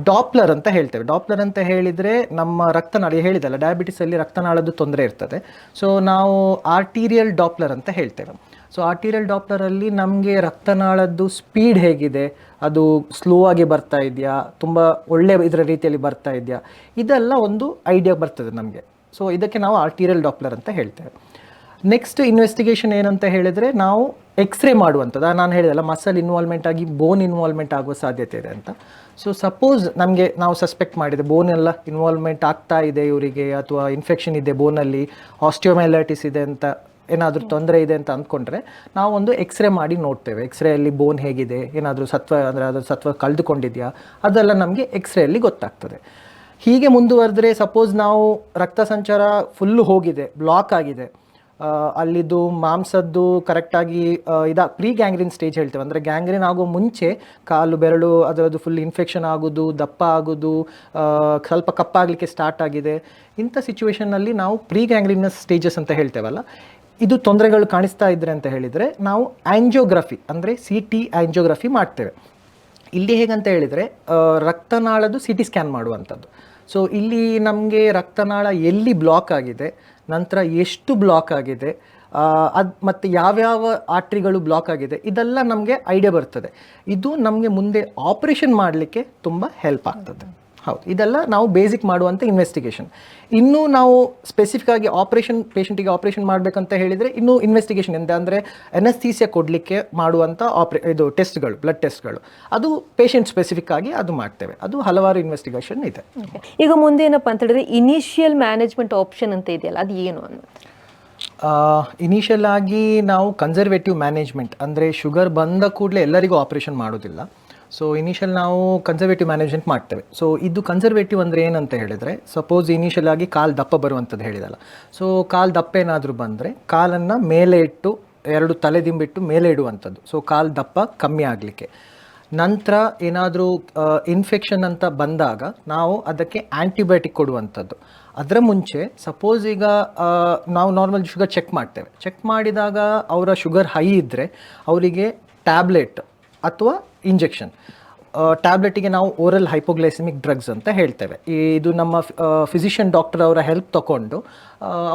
ಡಾಪ್ಲರ್ ಅಂತ ಹೇಳ್ತೇವೆ. ಡಾಪ್ಲರ್ ಅಂತ ಹೇಳಿದರೆ ನಮ್ಮ ರಕ್ತನಾಳ ಹೇಳಿದಲ್ಲ ಡಯಾಬಿಟಿಸಲ್ಲಿ ರಕ್ತನಾಳದ್ದು ತೊಂದರೆ ಇರ್ತದೆ. ಸೊ ನಾವು ಆರ್ಟೀರಿಯಲ್ ಡಾಪ್ಲರ್ ಅಂತ ಹೇಳ್ತೇವೆ. ಸೊ ಆರ್ಟೀರಿಯಲ್ ಡಾಪ್ಲರಲ್ಲಿ ನಮಗೆ ರಕ್ತನಾಳದ್ದು ಸ್ಪೀಡ್ ಹೇಗಿದೆ, ಅದು ಸ್ಲೋ ಆಗಿ ಬರ್ತಾ ಇದೆಯಾ, ತುಂಬ ಒಳ್ಳೆ ಇದರ ರೀತಿಯಲ್ಲಿ ಬರ್ತಾ ಇದೆಯಾ, ಇದೆಲ್ಲ ಒಂದು ಐಡಿಯಾ ಬರ್ತದೆ ನಮಗೆ. ಸೊ ಇದಕ್ಕೆ ನಾವು ಆರ್ಟೀರಿಯಲ್ ಡಾಪ್ಲರ್ ಅಂತ ಹೇಳ್ತೇವೆ. ನೆಕ್ಸ್ಟ್ ಇನ್ವೆಸ್ಟಿಗೇಷನ್ ಏನಂತ ಹೇಳಿದರೆ ನಾವು ಎಕ್ಸ್ರೇ ಮಾಡುವಂಥದ್ದು. ನಾನು ಹೇಳಿದಲ್ಲ ಮಸಲ್ ಇನ್ವಾಲ್ವ್ಮೆಂಟ್ ಆಗಿ ಬೋನ್ ಇನ್ವಾಲ್ವ್ಮೆಂಟ್ ಆಗುವ ಸಾಧ್ಯತೆ ಇದೆ ಅಂತ. ಸೊ ಸಪೋಸ್ ನಮಗೆ ನಾವು ಸಸ್ಪೆಕ್ಟ್ ಮಾಡಿದೆ ಬೋನ್ ಎಲ್ಲ ಇನ್ವಾಲ್ವ್ಮೆಂಟ್ ಆಗ್ತಾ ಇದೆ ಇವರಿಗೆ, ಅಥವಾ ಇನ್ಫೆಕ್ಷನ್ ಇದೆ ಬೋನಲ್ಲಿ ಆಸ್ಟಿಯೋಮೈಲೈಟಿಸ್ ಇದೆ ಅಂತ, ಏನಾದರೂ ತೊಂದರೆ ಇದೆ ಅಂತ ಅಂದ್ಕೊಂಡ್ರೆ ನಾವು ಒಂದು ಎಕ್ಸ್ರೇ ಮಾಡಿ ನೋಡ್ತೇವೆ. ಎಕ್ಸ್ರೇಯಲ್ಲಿ ಬೋನ್ ಹೇಗಿದೆ, ಏನಾದರೂ ಸತ್ವ, ಅಂದರೆ ಅದರ ಸತ್ವ ಕಳೆದುಕೊಂಡಿದೆಯಾ, ಅದೆಲ್ಲ ನಮಗೆ ಎಕ್ಸ್ರೇಯಲ್ಲಿ ಗೊತ್ತಾಗ್ತದೆ. ಹೀಗೆ ಮುಂದುವರೆದ್ರೆ ಸಪೋಸ್ ನಾವು ರಕ್ತ ಸಂಚಾರ ಫುಲ್ಲು ಹೋಗಿದೆ ಬ್ಲಾಕ್ ಆಗಿದೆ. ಅಲ್ಲಿದ್ದು ಮಾಂಸದ್ದು ಕರೆಕ್ಟಾಗಿ ಇದ ಪ್ರೀ ಗ್ಯಾಂಗ್ರಿನ್ ಸ್ಟೇಜ್ ಹೇಳ್ತೇವೆ. ಅಂದರೆ ಗ್ಯಾಂಗ್ರಿನ್ ಆಗೋ ಮುಂಚೆ ಕಾಲು, ಬೆರಳು, ಅದರದ್ದು ಫುಲ್ ಇನ್ಫೆಕ್ಷನ್ ಆಗೋದು, ದಪ್ಪ ಆಗೋದು ಸ್ವಲ್ಪ ಕಪ್ಪಾಗಲಿಕ್ಕೆ ಸ್ಟಾರ್ಟ್ ಆಗಿದೆ. ಇಂಥ ಸಿಚುವೇಷನ್ನಲ್ಲಿ ನಾವು ಪ್ರೀ ಗ್ಯಾಂಗ್ರಿನಸ್ ಸ್ಟೇಜಸ್ ಅಂತ ಹೇಳ್ತೇವಲ್ಲ. ಇದು ತೊಂದರೆಗಳು ಕಾಣಿಸ್ತಾ ಇದ್ರೆ ಅಂತ ಹೇಳಿದರೆ ನಾವು ಆ್ಯಂಜಿಯೋಗ್ರಫಿ ಅಂದರೆ ಸಿ ಟಿ ಆ್ಯಂಜಿಯೋಗ್ರಫಿ ಮಾಡ್ತೇವೆ. ಇಲ್ಲಿ ಹೇಗಂತ ಹೇಳಿದರೆ ರಕ್ತನಾಳದ್ದು ಸಿ ಟಿ ಸ್ಕ್ಯಾನ್ ಮಾಡುವಂಥದ್ದು. ಸೊ ಇಲ್ಲಿ ನಮಗೆ ರಕ್ತನಾಳ ಎಲ್ಲಿ ಬ್ಲಾಕ್ ಆಗಿದೆ ನಂತರ ಎಷ್ಟು ಬ್ಲಾಕ್ ಆಗಿದೆ ಅದು ಮತ್ತು ಯಾವ್ಯಾವ ಆಟ್ರಿಗಳು ಬ್ಲಾಕ್ ಆಗಿದೆ, ಇದೆಲ್ಲ ನಮಗೆ ಐಡಿಯಾ ಬರ್ತದೆ. ಇದು ನಮಗೆ ಮುಂದೆ ಆಪರೇಷನ್ ಮಾಡಲಿಕ್ಕೆ ತುಂಬ ಹೆಲ್ಪ್ ಆಗ್ತದೆ. ಹೌದು. ಇದೆಲ್ಲ ನಾವು ಬೇಸಿಕ್ ಮಾಡುವಂಥ ಇನ್ವೆಸ್ಟಿಗೇಷನ್ ಇನ್ನೂ ನಾವು ಸ್ಪೆಸಿಫಿಕ್ ಆಗಿ ಆಪರೇಷನ್ ಪೇಷಂಟಿಗೆ ಆಪರೇಷನ್ ಮಾಡಬೇಕಂತ ಹೇಳಿದರೆ ಇನ್ನೂ ಇನ್ವೆಸ್ಟಿಗೇಷನ್ ಎಂತ ಅಂದರೆ ಎನಸ್ಥೀಸಿಯಾ ಕೊಡಲಿಕ್ಕೆ ಮಾಡುವಂಥ ಆಪ್ರೇ ಇದು ಟೆಸ್ಟ್ಗಳು ಬ್ಲಡ್ ಟೆಸ್ಟ್ಗಳು ಅದು ಪೇಷಂಟ್ ಸ್ಪೆಸಿಫಿಕ್ ಆಗಿ ಅದು ಮಾಡ್ತೇವೆ. ಅದು ಹಲವಾರು ಇನ್ವೆಸ್ಟಿಗೇಷನ್ ಇದೆ. ಈಗ ಮುಂದೆ ಏನಪ್ಪ ಅಂತ ಹೇಳಿದ್ರೆ ಇನಿಷಿಯಲ್ ಮ್ಯಾನೇಜ್ಮೆಂಟ್ ಆಪ್ಷನ್ ಅಂತ ಇದೆಯಲ್ಲ ಅದು ಏನು ಅನ್ನೋದು? ಇನಿಷಿಯಲ್ ಆಗಿ ನಾವು ಕನ್ಸರ್ವೇಟಿವ್ ಮ್ಯಾನೇಜ್ಮೆಂಟ್ ಅಂದರೆ ಶುಗರ್ ಬಂದ ಕೂಡಲೇ ಎಲ್ಲರಿಗೂ ಆಪರೇಷನ್ ಮಾಡೋದಿಲ್ಲ. ಸೊ ಇನಿಷಿಯಲ್ ನಾವು ಕನ್ಸರ್ವೇಟಿವ್ ಮ್ಯಾನೇಜ್ಮೆಂಟ್ ಮಾಡ್ತೇವೆ. ಸೊ ಇದು ಕನ್ಸರ್ವೇಟಿವ್ ಅಂದರೆ ಏನಂತ ಹೇಳಿದರೆ ಸಪೋಸ್ ಇನಿಷಿಯಲ್ ಆಗಿ ಕಾಲು ದಪ್ಪ ಬರುವಂಥದ್ದು ಹೇಳಿದಲ್ಲ. ಸೊ ಕಾಲು ದಪ್ಪ ಏನಾದರೂ ಬಂದರೆ, ಕಾಲನ್ನು ಮೇಲೆ ಇಟ್ಟು, ಎರಡು ತಲೆದಿಂಬಿಟ್ಟು ಮೇಲೆ ಇಡುವಂಥದ್ದು ಸೊ ಕಾಲು ದಪ್ಪ ಕಮ್ಮಿ ಆಗಲಿಕ್ಕೆ. ನಂತರ ಏನಾದರೂ ಇನ್ಫೆಕ್ಷನ್ ಅಂತ ಬಂದಾಗ ನಾವು ಅದಕ್ಕೆ ಆ್ಯಂಟಿಬಯೋಟಿಕ್ ಕೊಡುವಂಥದ್ದು ಅದರ ಮುಂಚೆ ಸಪೋಸ್ ಈಗ ನಾವು ನಾರ್ಮಲ್ ಶುಗರ್ ಚೆಕ್ ಮಾಡ್ತೇವೆ. ಚೆಕ್ ಮಾಡಿದಾಗ ಅವರ ಶುಗರ್ ಹೈ ಇದ್ದರೆ ಅವರಿಗೆ ಟ್ಯಾಬ್ಲೆಟ್ ಅಥವಾ ಇಂಜೆಕ್ಷನ್. ಟ್ಯಾಬ್ಲೆಟಿಗೆ ನಾವು ಓರಲ್ ಹೈಪೋಗ್ಲೈಸಮಿಕ್ ಡ್ರಗ್ಸ್ ಅಂತ ಹೇಳ್ತೇವೆ. ಇದು ನಮ್ಮ ಫಿಸಿಷಿಯನ್ ಡಾಕ್ಟರ್ ಅವರ ಹೆಲ್ಪ್ ತಗೊಂಡು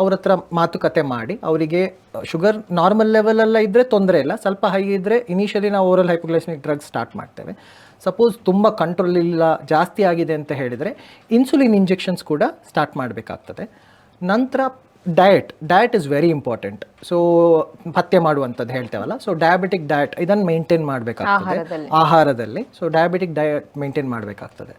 ಅವ್ರ ಹತ್ರ ಮಾತುಕತೆ ಮಾಡಿ, ಅವರಿಗೆ ಶುಗರ್ ನಾರ್ಮಲ್ ಲೆವೆಲೆಲ್ಲ ಇದ್ದರೆ ತೊಂದರೆ ಇಲ್ಲ, ಸ್ವಲ್ಪ ಹೈ ಇದ್ದರೆ ಇನಿಷಿಯಲಿ ನಾವು ಓರಲ್ ಹೈಪೋಗ್ಲೈಸಮಿಕ್ ಡ್ರಗ್ಸ್ ಸ್ಟಾರ್ಟ್ ಮಾಡ್ತೇವೆ. ಸಪೋಸ್ ತುಂಬ ಕಂಟ್ರೋಲ್ ಇಲ್ಲ, ಜಾಸ್ತಿ ಆಗಿದೆ ಅಂತ ಹೇಳಿದರೆ ಇನ್ಸುಲಿನ್ ಇಂಜೆಕ್ಷನ್ಸ್ ಕೂಡ ಸ್ಟಾರ್ಟ್ ಮಾಡಬೇಕಾಗ್ತದೆ. ನಂತರ diet diet is very important so ಪಥ್ಯ ಮಾಡುವಂಥದ್ದು ಹೇಳ್ತೇವಲ್ಲ. ಸೊ ಡಯಾಬಿಟಿಕ್ ಡಯಟ್ ಇದನ್ನು ಮೇಂಟೈನ್ ಮಾಡಬೇಕಾಗ್ತದೆ. ಆಹಾರದಲ್ಲಿ. ಸೊ ಡಯಾಬಿಟಿಕ್ ಡಯಟ್ ಮೇಂಟೈನ್ ಮಾಡಬೇಕಾಗ್ತದೆ.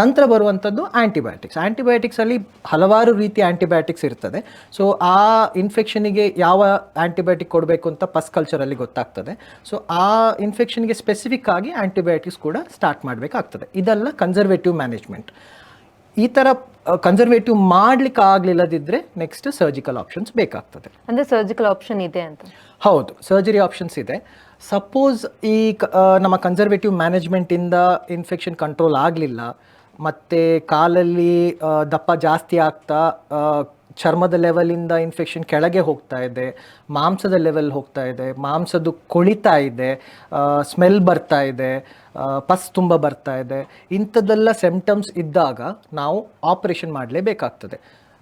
ನಂತರ ಬರುವಂಥದ್ದು ಆ್ಯಂಟಿಬಯೋಟಿಕ್ಸ್ ಆ್ಯಂಟಿಬಯೋಟಿಕ್ಸಲ್ಲಿ ಹಲವಾರು ರೀತಿಯ ಆ್ಯಂಟಿಬಯೋಟಿಕ್ಸ್ ಇರ್ತದೆ. ಸೊ ಆ ಇನ್ಫೆಕ್ಷನಿಗೆ ಯಾವ ಆ್ಯಂಟಿಬಯೋಟಿಕ್ ಕೊಡಬೇಕು ಅಂತ ಪಸ್ ಕಲ್ಚರಲ್ಲಿ ಗೊತ್ತಾಗ್ತದೆ. ಸೊ ಆ ಇನ್ಫೆಕ್ಷನ್ಗೆ ಸ್ಪೆಸಿಫಿಕ್ ಆಗಿ ಆ್ಯಂಟಿಬಯೋಟಿಕ್ಸ್ ಕೂಡ ಸ್ಟಾರ್ಟ್ ಮಾಡಬೇಕಾಗ್ತದೆ. ಇದೆಲ್ಲ ಕನ್ಸರ್ವೇಟಿವ್ ಮ್ಯಾನೇಜ್ಮೆಂಟ್ ಈ ಥರ ಕನ್ಸರ್ವೇಟಿವ್ ಮಾಡ್ಲಿಕ್ಕೆ ಆಗಲಿಲ್ಲದಿದ್ದರೆ ನೆಕ್ಸ್ಟ್ ಸರ್ಜಿಕಲ್ ಆಪ್ಷನ್ಸ್ ಬೇಕಾಗ್ತದೆ. ಅಂದ್ರೆ ಸರ್ಜಿಕಲ್ ಆಪ್ಷನ್ ಇದೆ ಅಂತ. ಹೌದು ಸರ್ಜರಿ ಆಪ್ಷನ್ಸ್ ಇದೆ. ಸಪೋಸ್ ಈ ನಮ್ಮ ಕನ್ಸರ್ವೇಟಿವ್ ಮ್ಯಾನೇಜ್ಮೆಂಟಿಂದ ಇನ್ಫೆಕ್ಷನ್ ಕಂಟ್ರೋಲ್ ಆಗಲಿಲ್ಲ ಮತ್ತು ಕಾಲಲ್ಲಿ ದಪ್ಪ ಜಾಸ್ತಿ ಆಗ್ತಾ ಚರ್ಮದ ಲೆವೆಲಿಂದ ಇನ್ಫೆಕ್ಷನ್ ಕೆಳಗೆ ಹೋಗ್ತಾ ಇದೆ, ಮಾಂಸದ ಲೆವೆಲ್ ಹೋಗ್ತಾ ಇದೆ, ಮಾಂಸದ್ದು ಕೊಳಿತಾ ಇದೆ ಸ್ಮೆಲ್ ಬರ್ತಾ ಇದೆ ಪಸ್ ತುಂಬ ಬರ್ತಾ ಇದೆ. ಇಂಥದ್ದೆಲ್ಲ ಸಿಂಪ್ಟಮ್ಸ್ ಇದ್ದಾಗ ನಾವು ಆಪರೇಷನ್ ಮಾಡಲೇಬೇಕಾಗ್ತದೆ.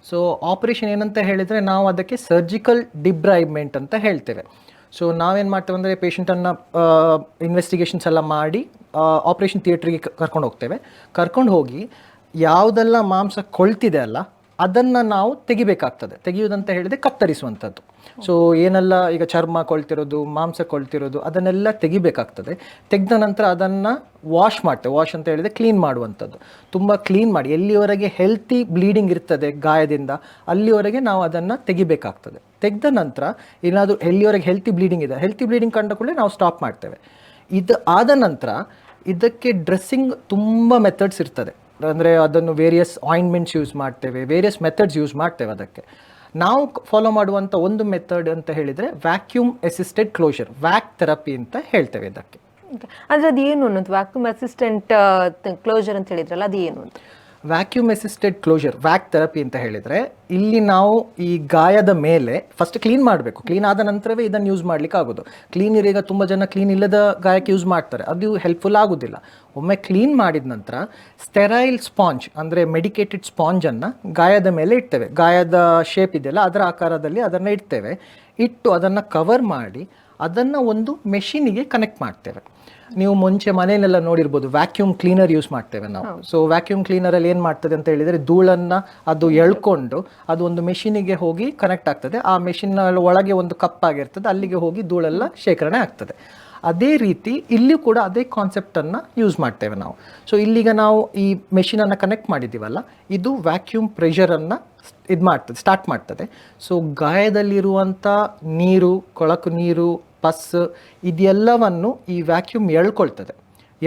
ಸೊ ಆಪರೇಷನ್ ಏನಂತ ಹೇಳಿದರೆ ನಾವು ಅದಕ್ಕೆ ಸರ್ಜಿಕಲ್ ಡಿಬ್ರೈಮೆಂಟ್ ಅಂತ ಹೇಳ್ತೇವೆ. ಸೊ ನಾವೇನು ಮಾಡ್ತೇವೆ ಅಂದರೆ ಪೇಷಂಟನ್ನು ಇನ್ವೆಸ್ಟಿಗೇಷನ್ಸ್ ಎಲ್ಲ ಮಾಡಿ ಆಪರೇಷನ್ ಥಿಯೇಟ್ರಿಗೆ ಕರ್ಕೊಂಡು ಹೋಗ್ತೇವೆ. ಕರ್ಕೊಂಡು ಹೋಗಿ, ಯಾವುದೆಲ್ಲ ಮಾಂಸ ಕೊಳ್ತಿದೆ ಅಲ್ಲ ಅದನ್ನು ನಾವು ತೆಗಿಬೇಕಾಗ್ತದೆ. ತೆಗೆಯುವುದಂತ ಹೇಳಿದರೆ ಕತ್ತರಿಸುವಂಥದ್ದು. ಸೊ ಏನೆಲ್ಲ ಈಗ ಚರ್ಮ ಕೊಳ್ತಿರೋದು, ಮಾಂಸ ಕೊಳ್ತಿರೋದು, ಅದನ್ನೆಲ್ಲ ತೆಗಿಬೇಕಾಗ್ತದೆ. ತೆಗೆದ ನಂತರ ಅದನ್ನು ವಾಶ್ ಮಾಡ್ತೇವೆ. ವಾಶ್ ಅಂತ ಹೇಳಿದರೆ ಕ್ಲೀನ್ ಮಾಡುವಂಥದ್ದು. ತುಂಬ ಕ್ಲೀನ್ ಮಾಡಿ, ಎಲ್ಲಿವರೆಗೆ ಹೆಲ್ತಿ ಬ್ಲೀಡಿಂಗ್ ಇರ್ತದೆ ಗಾಯದಿಂದ, ಅಲ್ಲಿವರೆಗೆ ನಾವು ಅದನ್ನು ತೆಗಿಬೇಕಾಗ್ತದೆ. ತೆಗೆದ ನಂತರ ಏನಾದರೂ ಎಲ್ಲಿವರೆಗೆ ಹೆಲ್ತಿ ಬ್ಲೀಡಿಂಗ್ ಇದೆ ಹೆಲ್ತಿ ಬ್ಲೀಡಿಂಗ್ ಕಂಡ ಕೂಡಲೇ ನಾವು ಸ್ಟಾಪ್ ಮಾಡ್ತೇವೆ. ಇದು ಆದ ನಂತರ ಇದಕ್ಕೆ ಡ್ರೆಸ್ಸಿಂಗ್ ತುಂಬ ಮೆಥಡ್ಸ್ ಇರ್ತದೆ. ಅಂದರೆ ಅದನ್ನು ವೇರಿಯಸ್ ಆಯಿಂಟ್ಮೆಂಟ್ಸ್ ಯೂಸ್ ಮಾಡ್ತೇವೆ ವೇರಿಯಸ್ ಮೆಥಡ್ಸ್ ಯೂಸ್ ಮಾಡ್ತೇವೆ ಅದಕ್ಕೆ. ನಾವು ಫಾಲೋ ಮಾಡುವಂಥ ಒಂದು ಮೆಥಡ್ ಅಂತ ಹೇಳಿದರೆ vacuum assisted closure vac therapy ಅಂತ ಹೇಳ್ತೇವೆ ಇದಕ್ಕೆ. ಅಂದರೆ ಅದು ಏನು ಅನ್ನೋದು ವ್ಯಾಕ್ಯೂಮ್ ಅಸಿಸ್ಟೆಂಟ್ ಕ್ಲೋಜರ್ ಅಂತ ಹೇಳಿದ್ರಲ್ಲ ಅದು ಏನು ಅಂತ? Vacuum assisted closure vac therapy ಅಂತ ಹೇಳಿದರೆ, ಇಲ್ಲಿ ನಾವು ಈ ಗಾಯದ ಮೇಲೆ ಫಸ್ಟ್ ಕ್ಲೀನ್ ಮಾಡಬೇಕು. ಕ್ಲೀನ್ ಆದ ನಂತರವೇ ಇದನ್ನು ಯೂಸ್ ಮಾಡ್ಲಿಕ್ಕೆ ಆಗೋದು. ಕ್ಲೀನ್ ಈಗ ತುಂಬ ಜನ ಕ್ಲೀನ್ ಇಲ್ಲದ ಗಾಯಕ್ಕೆ ಯೂಸ್ ಮಾಡ್ತಾರೆ. ಅದು ಹೆಲ್ಪ್ಫುಲ್ ಆಗೋದಿಲ್ಲ. ಒಮ್ಮೆ ಕ್ಲೀನ್ ಮಾಡಿದ ನಂತರ ಸ್ಟೆರೈಲ್ ಸ್ಪಾಂಜ್ ಅಂದರೆ ಮೆಡಿಕೇಟೆಡ್ ಸ್ಪಾಂಜನ್ನು ಗಾಯದ ಮೇಲೆ ಇಡ್ತೇವೆ. ಗಾಯದ ಶೇಪ್ ಇದೆಯಲ್ಲ, ಅದರ ಆಕಾರದಲ್ಲಿ ಅದನ್ನು ಇಡ್ತೇವೆ. ಇಟ್ಟು ಅದನ್ನು ಕವರ್ ಮಾಡಿ, ಅದನ್ನು ಒಂದು ಮೆಷಿನಿಗೆ ಕನೆಕ್ಟ್ ಮಾಡ್ತೇವೆ. ನೀವು ಮುಂಚೆ ಮನೆಯಲ್ಲೆಲ್ಲ ನೋಡಿರ್ಬೋದು ವ್ಯಾಕ್ಯೂಮ್ ಕ್ಲೀನರ್ ಯೂಸ್ ಮಾಡ್ತೇವೆ ನಾವು. ಸೊ ವ್ಯಾಕ್ಯೂಮ್ ಕ್ಲೀನರಲ್ಲಿ ಏನು ಮಾಡ್ತದೆ ಅಂತ ಹೇಳಿದರೆ ಧೂಳನ್ನು ಅದು ಎಳ್ಕೊಂಡು ಅದು ಒಂದು ಮೆಷಿನಿಗೆ ಹೋಗಿ ಕನೆಕ್ಟ್ ಆಗ್ತದೆ. ಆ ಮೆಷಿನ್ ಒಳಗೆ ಒಂದು ಕಪ್ ಆಗಿರ್ತದೆ ಅಲ್ಲಿಗೆ ಹೋಗಿ ಧೂಳೆಲ್ಲ ಶೇಖರಣೆ ಆಗ್ತದೆ. ಅದೇ ರೀತಿ ಇಲ್ಲಿ ಕೂಡ ಅದೇ ಕಾನ್ಸೆಪ್ಟನ್ನು ಯೂಸ್ ಮಾಡ್ತೇವೆ ನಾವು. ಸೊ ಇಲ್ಲಿಗ ನಾವು ಈ ಮೆಷಿನನ್ನು ಕನೆಕ್ಟ್ ಮಾಡಿದ್ದೀವಲ್ಲ ಇದು ವ್ಯಾಕ್ಯೂಮ್ ಪ್ರೆಷರನ್ನು ಇದು ಮಾಡ್ತದೆ ಸ್ಟಾರ್ಟ್ ಮಾಡ್ತದೆ. ಸೊ ಗಾಯದಲ್ಲಿರುವಂಥ ನೀರು ಕೊಳಕು ನೀರು ಪಸ್ ಇದೆಲ್ಲವನ್ನು ಈ ವ್ಯಾಕ್ಯೂಮ್ ಎಳ್ಕೊಳ್ತದೆ.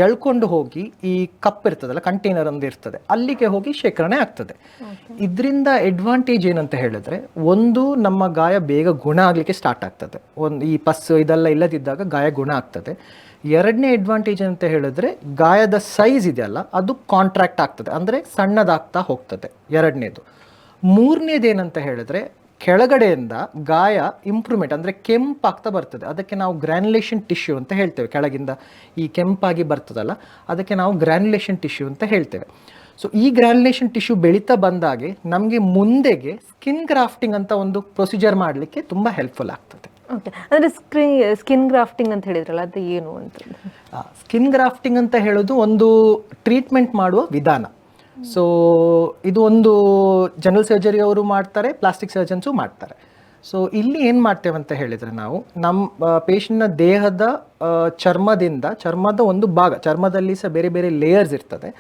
ಎಳ್ಕೊಂಡು ಹೋಗಿ ಈ ಕಪ್ ಇರ್ತದಲ್ಲ ಕಂಟೈನರ್ ಒಂದು ಇರ್ತದೆ. ಅಲ್ಲಿಗೆ ಹೋಗಿ ಶೇಖರಣೆ ಆಗ್ತದೆ. ಇದರಿಂದ ಅಡ್ವಾಂಟೇಜ್ ಏನಂತ ಹೇಳಿದ್ರೆ ಒಂದು ನಮ್ಮ ಗಾಯ ಬೇಗ ಗುಣ ಆಗಲಿಕ್ಕೆ ಸ್ಟಾರ್ಟ್ ಆಗ್ತದೆ. ಒಂದು ಈ ಪಸ್ ಇದೆಲ್ಲ ಇಲ್ಲದಿದ್ದಾಗ ಗಾಯ ಗುಣ ಆಗ್ತದೆ. ಎರಡನೇ ಅಡ್ವಾಂಟೇಜ್ ಅಂತ ಹೇಳಿದ್ರೆ ಗಾಯದ ಸೈಜ್ ಇದೆಯಲ್ಲ ಅದು ಕಾಂಟ್ರಾಕ್ಟ್ ಆಗ್ತದೆ. ಅಂದರೆ ಸಣ್ಣದಾಗ್ತಾ ಹೋಗ್ತದೆ ಎರಡನೇದು. ಮೂರನೇದೇನಂತ ಹೇಳಿದ್ರೆ ಕೆಳಗಡೆಯಿಂದ ಗಾಯ ಇಂಪ್ರೂವ್ಮೆಂಟ್ ಅಂದರೆ ಕೆಂಪಾಗ್ತಾ ಬರ್ತದೆ. ಅದಕ್ಕೆ ನಾವು ಗ್ರ್ಯಾನ್ಯುಲೇಷನ್ ಟಿಶ್ಯೂ ಅಂತ ಹೇಳ್ತೇವೆ. ಕೆಳಗಿಂದ ಈ ಕೆಂಪಾಗಿ ಬರ್ತದಲ್ಲ ಅದಕ್ಕೆ ನಾವು ಗ್ರ್ಯಾನ್ಯುಲೇಷನ್ ಟಿಶ್ಯೂ ಅಂತ ಹೇಳ್ತೇವೆ. ಸೊ ಈ ಗ್ರ್ಯಾನ್ಯುಲೇಷನ್ ಟಿಶ್ಯೂ ಬೆಳೀತಾ ಬಂದಾಗೆ ನಮಗೆ ಮುಂದೆಗೆ ಸ್ಕಿನ್ ಗ್ರಾಫ್ಟಿಂಗ್ ಅಂತ ಒಂದು ಪ್ರೊಸೀಜರ್ ಮಾಡಲಿಕ್ಕೆ ತುಂಬ ಹೆಲ್ಪ್ಫುಲ್ ಆಗ್ತದೆ. ಓಕೆ ಅಂದರೆ ಸ್ಕ್ರೀ ಸ್ಕಿನ್ ಗ್ರಾಫ್ಟಿಂಗ್ ಅಂತ ಹೇಳಿದ್ರಲ್ಲ ಅದು ಏನು ಅಂತ? ಸ್ಕಿನ್ ಗ್ರಾಫ್ಟಿಂಗ್ ಅಂತ ಹೇಳೋದು ಒಂದು ಟ್ರೀಟ್ಮೆಂಟ್ ಮಾಡುವ ವಿಧಾನ. ಸೊ ಇದು ಒಂದು ಜನರಲ್ ಸರ್ಜರಿ ಅವರು ಮಾಡ್ತಾರೆ ಪ್ಲಾಸ್ಟಿಕ್ ಸರ್ಜನ್ಸು ಮಾಡ್ತಾರೆ. ಸೊ ಇಲ್ಲಿ ಏನು ಮಾಡ್ತೇವೆ ಅಂತ ಹೇಳಿದರೆ ನಾವು ನಮ್ಮ ಪೇಷಂಟ್ನ ದೇಹದ ಚರ್ಮದಿಂದ, ಚರ್ಮದ ಒಂದು ಭಾಗ, ಚರ್ಮದಲ್ಲಿ ಸಹ ಬೇರೆ ಬೇರೆ ಲೇಯರ್ಸ್ ಇರ್ತದೆ.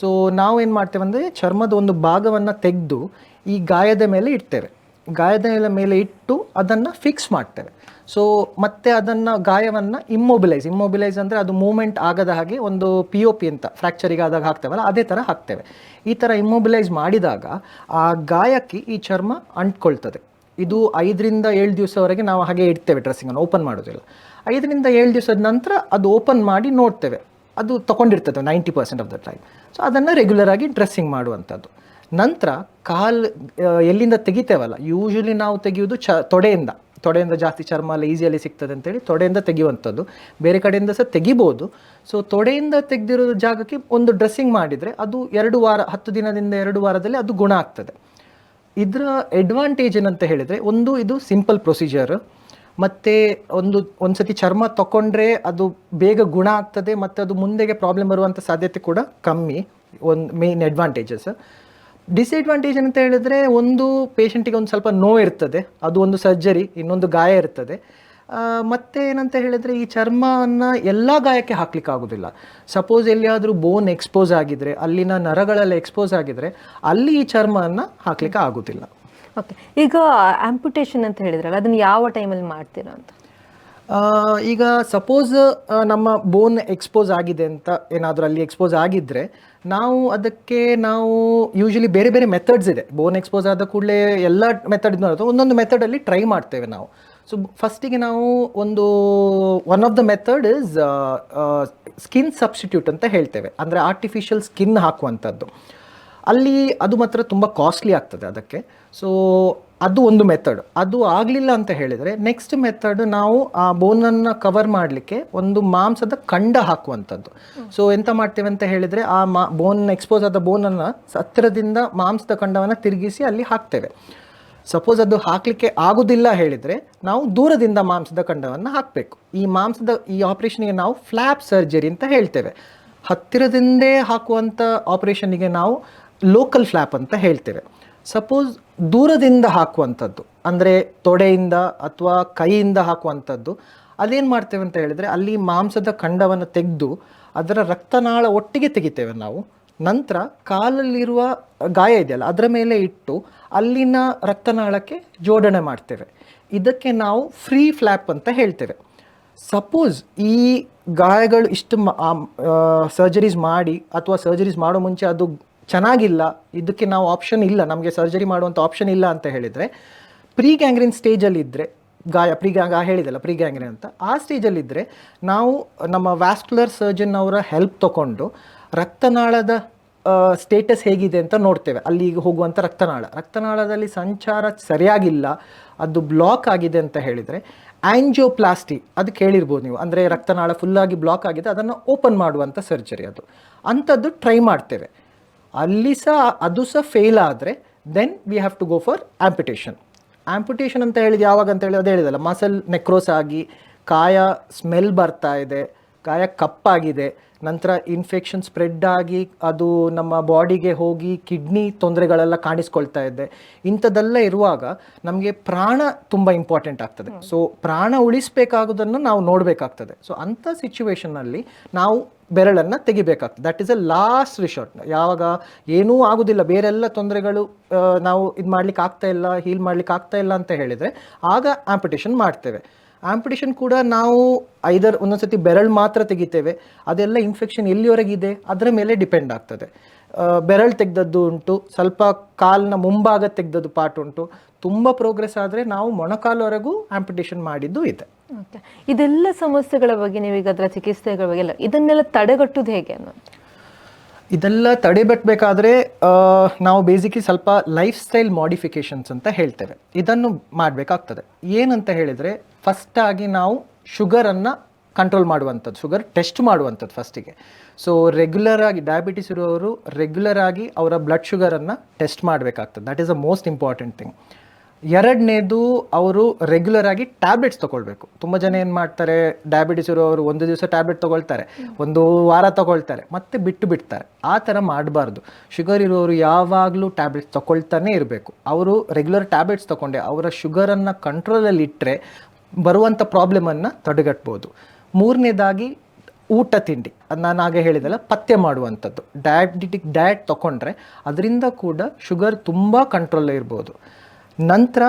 ಸೊ ನಾವು ಏನು ಮಾಡ್ತೇವೆ ಅಂದರೆ, ಚರ್ಮದ ಒಂದು ಭಾಗವನ್ನು ತೆಗೆದು ಈ ಗಾಯದ ಮೇಲೆ ಇಡ್ತೇವೆ. ಗಾಯದ ಮೇಲೆ ಇಟ್ಟು ಅದನ್ನು ಫಿಕ್ಸ್ ಮಾಡ್ತೇವೆ. ಸೊ ಮತ್ತೆ ಅದನ್ನು ಗಾಯವನ್ನು ಇಮ್ಮೊಬಿಲೈಸ್ ಇಮ್ಮೊಬಿಲೈಸ್ ಅಂದರೆ ಅದು ಮೂಮೆಂಟ್ ಆಗದ ಹಾಗೆ ಒಂದು ಪಿ ಒ ಪಿ ಅಂತ ಫ್ರ್ಯಾಕ್ಚರಿಗೆ ಆದಾಗ ಹಾಕ್ತೇವಲ್ಲ, ಅದೇ ಥರ ಹಾಕ್ತೇವೆ. ಈ ಥರ ಇಮ್ಮೊಬಿಲೈಸ್ ಮಾಡಿದಾಗ ಆ ಗಾಯಕ್ಕೆ ಈ ಚರ್ಮ ಅಂಟ್ಕೊಳ್ತದೆ. ಇದು ಐದರಿಂದ ಏಳು ದಿವಸವರೆಗೆ ನಾವು ಹಾಗೆ ಇಡ್ತೇವೆ ಡ್ರೆಸ್ಸಿಂಗನ್ನು ಓಪನ್ ಮಾಡೋದಿಲ್ಲ. ಐದರಿಂದ ಏಳು ದಿವಸದ ನಂತರ ಅದು ಓಪನ್ ಮಾಡಿ ನೋಡ್ತೇವೆ. ಅದು ತಗೊಂಡಿರ್ತದೆ ninety percent of the time so ಅದನ್ನು ರೆಗ್ಯುಲರ್ ಆಗಿ ಡ್ರೆಸ್ಸಿಂಗ್ ಮಾಡುವಂಥದ್ದು. ನಂತರ ಕಾಲ್ ಎಲ್ಲಿಂದ ತೆಗಿತೇವಲ್ಲ ಯೂಶ್ವಲಿ ನಾವು ತೆಗೆಯೋದು ಚ, ತೊಡೆಯಿಂದ. ತೊಡೆಯಿಂದ ಜಾಸ್ತಿ ಚರ್ಮ ಎಲ್ಲ ಈಸಿಯಲ್ಲಿ ಸಿಗ್ತದೆ ಅಂತೇಳಿ ತೊಡೆಯಿಂದ ತೆಗೆಯುವಂಥದ್ದು. ಬೇರೆ ಕಡೆಯಿಂದ ಸಹ ತೆಗಿಬೋದು. ಸೊ ತೊಡೆಯಿಂದ ತೆಗೆದಿರೋ ಜಾಗಕ್ಕೆ ಒಂದು ಡ್ರೆಸ್ಸಿಂಗ್ ಮಾಡಿದರೆ ಅದು ಎರಡು ವಾರ, ಹತ್ತು ದಿನದಿಂದ ಎರಡು ವಾರದಲ್ಲಿ ಅದು ಗುಣ ಆಗ್ತದೆ. ಇದರ ಅಡ್ವಾಂಟೇಜ್ ಏನಂತ ಹೇಳಿದರೆ ಒಂದು ಇದು ಸಿಂಪಲ್ ಪ್ರೊಸೀಜರ್ ಮತ್ತು ಒಂದು, ಒಂದ್ಸತಿ ಚರ್ಮ ತಗೊಂಡ್ರೆ ಅದು ಬೇಗ ಗುಣ ಆಗ್ತದೆ, ಮತ್ತು ಅದು ಮುಂದೆಗೆ ಪ್ರಾಬ್ಲಮ್ ಬರುವಂಥ ಸಾಧ್ಯತೆ ಕೂಡ ಕಮ್ಮಿ. ಒಂದು ಮೇನ್ ಅಡ್ವಾಂಟೇಜಸ್ ಡಿಸ್ಅಡ್ವಾಂಟೇಜ್ ಅಂತ ಹೇಳಿದ್ರೆ ಒಂದು ಪೇಷಂಟಿಗೆ ಒಂದು ಸ್ವಲ್ಪ ನೋವು ಇರ್ತದೆ, ಅದು ಒಂದು ಸರ್ಜರಿ ಇನ್ನೊಂದು ಗಾಯ ಇರ್ತದೆ. ಮತ್ತೆ ಏನಂತ ಹೇಳಿದ್ರೆ ಈ ಚರ್ಮವನ್ನು ಎಲ್ಲ ಗಾಯಕ್ಕೆ ಹಾಕ್ಲಿಕ್ಕೆ ಆಗೋದಿಲ್ಲ. ಸಪೋಸ್ ಎಲ್ಲಿಯಾದರೂ ಬೋನ್ ಎಕ್ಸ್ಪೋಸ್ ಆಗಿದ್ರೆ, ಅಲ್ಲಿನ ನರಗಳೆಲ್ಲ ಎಕ್ಸ್ಪೋಸ್ ಆಗಿದ್ರೆ, ಅಲ್ಲಿ ಈ ಚರ್ಮವನ್ನು ಹಾಕ್ಲಿಕ್ಕೆ ಆಗೋದಿಲ್ಲ. ಓಕೆ ಈಗ ಆಂಪುಟೇಷನ್ ಅಂತ ಹೇಳಿದ್ರಲ್ಲ, ಅದನ್ನ ಯಾವ ಟೈಮಲ್ಲಿ ಮಾಡ್ತೀರಾ ಅಂತ? ಈಗ ಸಪೋಸ್ ನಮ್ಮ ಬೋನ್ ಎಕ್ಸ್ಪೋಸ್ ಆಗಿದೆ ಅಂತ ಏನಾದರೂ ಅಲ್ಲಿ ಎಕ್ಸ್ಪೋಸ್ ಆಗಿದ್ದರೆ ನಾವು ಅದಕ್ಕೆ ನಾವು ಯೂಶಲಿ ಬೇರೆ ಬೇರೆ ಮೆಥಡ್ಸ್ ಇದೆ. ಬೋನ್ ಎಕ್ಸ್ಪೋಸ್ ಆದ ಕೂಡಲೇ ಎಲ್ಲ ಮೆಥಡ್ ಒಂದೊಂದು ಮೆಥಡಲ್ಲಿ ಟ್ರೈ ಮಾಡ್ತೇವೆ ನಾವು. ಸೊ ಫಸ್ಟಿಗೆ ನಾವು ಒಂದು one of the method is skin substitute ಅಂತ ಹೇಳ್ತೇವೆ. ಅಂದರೆ ಆರ್ಟಿಫಿಷಿಯಲ್ ಸ್ಕಿನ್ ಹಾಕುವಂಥದ್ದು. ಅಲ್ಲಿ ಅದು ಮಾತ್ರ ತುಂಬ ಕಾಸ್ಟ್ಲಿ ಆಗ್ತದೆ ಅದಕ್ಕೆ. ಸೊ ಅದು ಒಂದು ಮೆಥಡ್ ಅದು ಆಗಲಿಲ್ಲ ಅಂತ ಹೇಳಿದರೆ ನೆಕ್ಸ್ಟ್ ಮೆಥಡ್ ನಾವು ಆ ಬೋನನ್ನು ಕವರ್ ಮಾಡಲಿಕ್ಕೆ ಒಂದು ಮಾಂಸದ ಕಂಡ ಹಾಕುವಂಥದ್ದು. ಸೊ ಎಂತ ಮಾಡ್ತೇವೆ ಅಂತ ಹೇಳಿದರೆ ಆ ಮಾ ಬೋನ್ ಎಕ್ಸ್ಪೋಸ್ ಆದ ಬೋನನ್ನು ಹತ್ತಿರದಿಂದ ಮಾಂಸದ ಕಂಡವನ್ನು ತಿರುಗಿಸಿ ಅಲ್ಲಿ ಹಾಕ್ತೇವೆ. ಸಪೋಸ್ ಅದು ಹಾಕಲಿಕ್ಕೆ ಆಗುದಿಲ್ಲ ಹೇಳಿದರೆ ನಾವು ದೂರದಿಂದ ಮಾಂಸದ ಕಂಡವನ್ನು ಹಾಕಬೇಕು. ಈ ಮಾಂಸದ, ಈ ಆಪರೇಷನ್ಗೆ ನಾವು ಫ್ಲ್ಯಾಪ್ ಸರ್ಜರಿ ಅಂತ ಹೇಳ್ತೇವೆ. ಹತ್ತಿರದಿಂದೇ ಹಾಕುವಂಥ ಆಪರೇಷನ್ನಿಗೆ ನಾವು ಲೋಕಲ್ ಫ್ಲ್ಯಾಪ್ ಅಂತ ಹೇಳ್ತೇವೆ. ಸಪೋಸ್ ದೂರದಿಂದ ಹಾಕುವಂಥದ್ದು, ಅಂದರೆ ತೊಡೆಯಿಂದ ಅಥವಾ ಕೈಯಿಂದ ಹಾಕುವಂಥದ್ದು ಅದೇನು ಮಾಡ್ತೇವೆ ಅಂತ ಹೇಳಿದರೆ ಅಲ್ಲಿ ಮಾಂಸದ ಖಂಡವನ್ನು ತೆಗೆದು ಅದರ ರಕ್ತನಾಳ ಒಟ್ಟಿಗೆ ತೆಗಿತೇವೆ ನಾವು. ನಂತರ ಕಾಲಲ್ಲಿರುವ ಗಾಯ ಇದೆಯಲ್ಲ, ಅದರ ಮೇಲೆ ಇಟ್ಟು ಅಲ್ಲಿನ ರಕ್ತನಾಳಕ್ಕೆ ಜೋಡಣೆ ಮಾಡ್ತೇವೆ. ಇದಕ್ಕೆ ನಾವು ಫ್ರೀ ಫ್ಲ್ಯಾಪ್ ಅಂತ ಹೇಳ್ತೇವೆ. ಸಪೋಸ್ ಈ ಗಾಯಗಳು ಇಷ್ಟು ಸರ್ಜರೀಸ್ ಮಾಡಿ ಅಥವಾ ಸರ್ಜರೀಸ್ ಮಾಡೋ ಮುಂಚೆ ಅದು ಚೆನ್ನಾಗಿಲ್ಲ, ಇದಕ್ಕೆ ನಾವು ಆಪ್ಷನ್ ಇಲ್ಲ, ನಮಗೆ ಸರ್ಜರಿ ಮಾಡುವಂಥ ಆಪ್ಷನ್ ಇಲ್ಲ ಅಂತ ಹೇಳಿದರೆ ಪ್ರೀ ಗ್ಯಾಂಗ್ರಿನ್ ಸ್ಟೇಜಲ್ಲಿದ್ದರೆ ಗಾಯ ಪ್ರೀ ಗ್ಯಾಂಗ್ ಹೇಳಿದಲ್ಲ ಪ್ರೀ ಗ್ಯಾಂಗ್ರಿನ್ ಅಂತ, ಆ ಸ್ಟೇಜಲ್ಲಿದ್ದರೆ ನಾವು ನಮ್ಮ ವ್ಯಾಸ್ಕ್ಯುಲರ್ ಸರ್ಜನ್ ಅವರ ಹೆಲ್ಪ್ ತಗೊಂಡು ರಕ್ತನಾಳದ ಸ್ಟೇಟಸ್ ಹೇಗಿದೆ ಅಂತ ನೋಡ್ತೇವೆ. ಅಲ್ಲಿಗೆ ಹೋಗುವಂಥ ರಕ್ತನಾಳ. ರಕ್ತನಾಳದಲ್ಲಿ ಸಂಚಾರ ಸರಿಯಾಗಿಲ್ಲ, ಅದು ಬ್ಲಾಕ್ ಆಗಿದೆ ಅಂತ ಹೇಳಿದರೆ ಆ್ಯಂಜಿಯೋಪ್ಲಾಸ್ಟಿ ಅದು ಕೇಳಿರ್ಬೋದು ನೀವು. ಅಂದರೆ ರಕ್ತನಾಳ ಫುಲ್ಲಾಗಿ ಬ್ಲಾಕ್ ಆಗಿದೆ, ಅದನ್ನು ಓಪನ್ ಮಾಡುವಂಥ ಸರ್ಜರಿ ಅದು. ಅಂಥದ್ದು ಟ್ರೈ ಮಾಡ್ತೇವೆ. ಅಲ್ಲಿ ಸಹ ಅದು ಸಹ ಫೇಲ್ ಆದರೆ then we have to go for amputation amputation ಅಂತ ಹೇಳಿದ ಯಾವಾಗ ಅಂತ ಹೇಳಿ ಅದು ಹೇಳಿದಲ್ಲ ಮಸಲ್ ನೆಕ್ರೋಸ್ ಆಗಿ ಕಾಯ ಸ್ಮೆಲ್ ಬರ್ತಾ ಇದೆ, ಕಾಯ ಕಪ್ಪಾಗಿದೆ, ನಂತರ ಇನ್ಫೆಕ್ಷನ್ ಸ್ಪ್ರೆಡ್ ಆಗಿ ಅದು ನಮ್ಮ ಬಾಡಿಗೆ ಹೋಗಿ ಕಿಡ್ನಿ ತೊಂದರೆಗಳೆಲ್ಲ ಕಾಣಿಸ್ಕೊಳ್ತಾ ಇದೆ. ಇಂಥದ್ದೆಲ್ಲ ಇರುವಾಗ ನಮಗೆ ಪ್ರಾಣ ತುಂಬ ಇಂಪಾರ್ಟೆಂಟ್ ಆಗ್ತದೆ. ಸೊ ಪ್ರಾಣ ಉಳಿಸಬೇಕಾಗೋದನ್ನು ನಾವು ನೋಡಬೇಕಾಗ್ತದೆ. ಸೊ ಅಂಥ ಸಿಚುವೇಶನ್ನಲ್ಲಿ ನಾವು ಬೆರಳನ್ನು ತೆಗಿಬೇಕಾಗ್ತದೆ. That is a last resort ಯಾವಾಗ ಏನೂ ಆಗೋದಿಲ್ಲ. ಬೇರೆಲ್ಲ ತೊಂದರೆಗಳು ನಾವು ಇದು ಮಾಡ್ಲಿಕ್ಕೆ ಆಗ್ತಾ ಇಲ್ಲ ಹೀಲ್ ಮಾಡ್ಲಿಕ್ಕೆ ಆಗ್ತಾ ಇಲ್ಲ ಅಂತ ಹೇಳಿದರೆ ಆಗ ಆಂಪಿಟೇಷನ್ ಮಾಡ್ತೇವೆ. ಆಂಪಿಟೇಷನ್ ಕೂಡ ನಾವು ಐದರ್ ಒಂದೊಂದ್ಸತಿ ಬೆರಳು ಮಾತ್ರ ತೆಗಿತೇವೆ. ಅದೆಲ್ಲ ಇನ್ಫೆಕ್ಷನ್ ಎಲ್ಲಿವರೆಗಿದೆ ಅದರ ಮೇಲೆ ಡಿಪೆಂಡ್ ಆಗ್ತದೆ. ಬೆರಳು ತೆಗೆದದ್ದು ಉಂಟು, ಸ್ವಲ್ಪ ಕಾಲಿನ ಮುಂಭಾಗ ತೆಗೆದದ್ದು ಪಾರ್ಟ್ ಉಂಟು. ತುಂಬ ಪ್ರೋಗ್ರೆಸ್ ಆದರೆ ನಾವು ಮೊಣಕಾಲವರೆಗೂ ಆಂಪಿಟೇಷನ್ ಮಾಡಿದ್ದು ಇದೆ. ಇದೆಲ್ಲ ಸಮಸ್ಯೆಗಳ ಬಗ್ಗೆ ನೀವೀಗ ಅದರ ಚಿಕಿತ್ಸೆಗಳ ಬಗ್ಗೆ ಎಲ್ಲ ಇದನ್ನೆಲ್ಲ ತಡೆಗಟ್ಟುದು ಹೇಗೆ ಇದೆಲ್ಲ ತಡೆಗಟ್ಟಬೇಕಾದ್ರೆ ನಾವು ಬೇಸಿಕ್ಲಿ ಸ್ವಲ್ಪ ಲೈಫ್ ಸ್ಟೈಲ್ ಮಾಡಿಫಿಕೇಶನ್ಸ್ ಅಂತ ಹೇಳ್ತೇವೆ. ಇದನ್ನು ಮಾಡಬೇಕಾಗ್ತದೆ. ಏನಂತ ಹೇಳಿದರೆ ಫಸ್ಟಾಗಿ ನಾವು ಶುಗರನ್ನು ಕಂಟ್ರೋಲ್ ಮಾಡುವಂಥದ್ದು ಶುಗರ್ ಟೆಸ್ಟ್ ಮಾಡುವಂಥದ್ದು ಫಸ್ಟಿಗೆ ಸೊ ರೆಗ್ಯುಲರ್ ಆಗಿ ಡಯಾಬಿಟಿಸ್ ಇರುವವರು ರೆಗ್ಯುಲರ್ ಆಗಿ ಅವರ ಬ್ಲಡ್ ಶುಗರನ್ನು ಟೆಸ್ಟ್ ಮಾಡಬೇಕಾಗ್ತದೆ. That is a most important thing ಎರಡನೇದು ಅವರು ರೆಗ್ಯುಲರ್ ಆಗಿ ಟ್ಯಾಬ್ಲೆಟ್ಸ್ ತಗೊಳ್ಬೇಕು. ತುಂಬ ಜನ ಏನು ಮಾಡ್ತಾರೆ ಡಯಾಬಿಟಿಸ್ ಇರೋರು ಒಂದು ದಿವಸ ಟ್ಯಾಬ್ಲೆಟ್ ತಗೊಳ್ತಾರೆ, ಒಂದು ವಾರ ತಗೊಳ್ತಾರೆ, ಮತ್ತೆ ಬಿಟ್ಟು ಬಿಡ್ತಾರೆ. ಆ ಥರ ಮಾಡಬಾರ್ದು. ಶುಗರ್ ಇರೋರು ಯಾವಾಗಲೂ ಟ್ಯಾಬ್ಲೆಟ್ಸ್ ತಗೊಳ್ತಾನೆ ಇರಬೇಕು. ಅವರು ರೆಗ್ಯುಲರ್ ಟ್ಯಾಬ್ಲೆಟ್ಸ್ ತಗೊಂಡೆ, ಅವರ ಶುಗರನ್ನು ಕಂಟ್ರೋಲಲ್ಲಿ ಇಟ್ಟರೆ ಬರುವಂಥ ಪ್ರಾಬ್ಲಮನ್ನು ತಡೆಗಟ್ಬೋದು. ಮೂರನೇದಾಗಿ ಊಟ ತಿಂಡಿ. ನಾನು ಆಗ ಹೇಳಿದಲ್ಲ ಪತ್ತೆ ಮಾಡುವಂಥದ್ದು. ಡಯಾಬಿಟಿಕ್ ಡಯಟ್ ತಗೊಂಡ್ರೆ, ಅದರಿಂದ ಕೂಡ ಶುಗರ್ ತುಂಬ ಕಂಟ್ರೋಲ್ ಇರ್ಬೋದು. ನಂತರ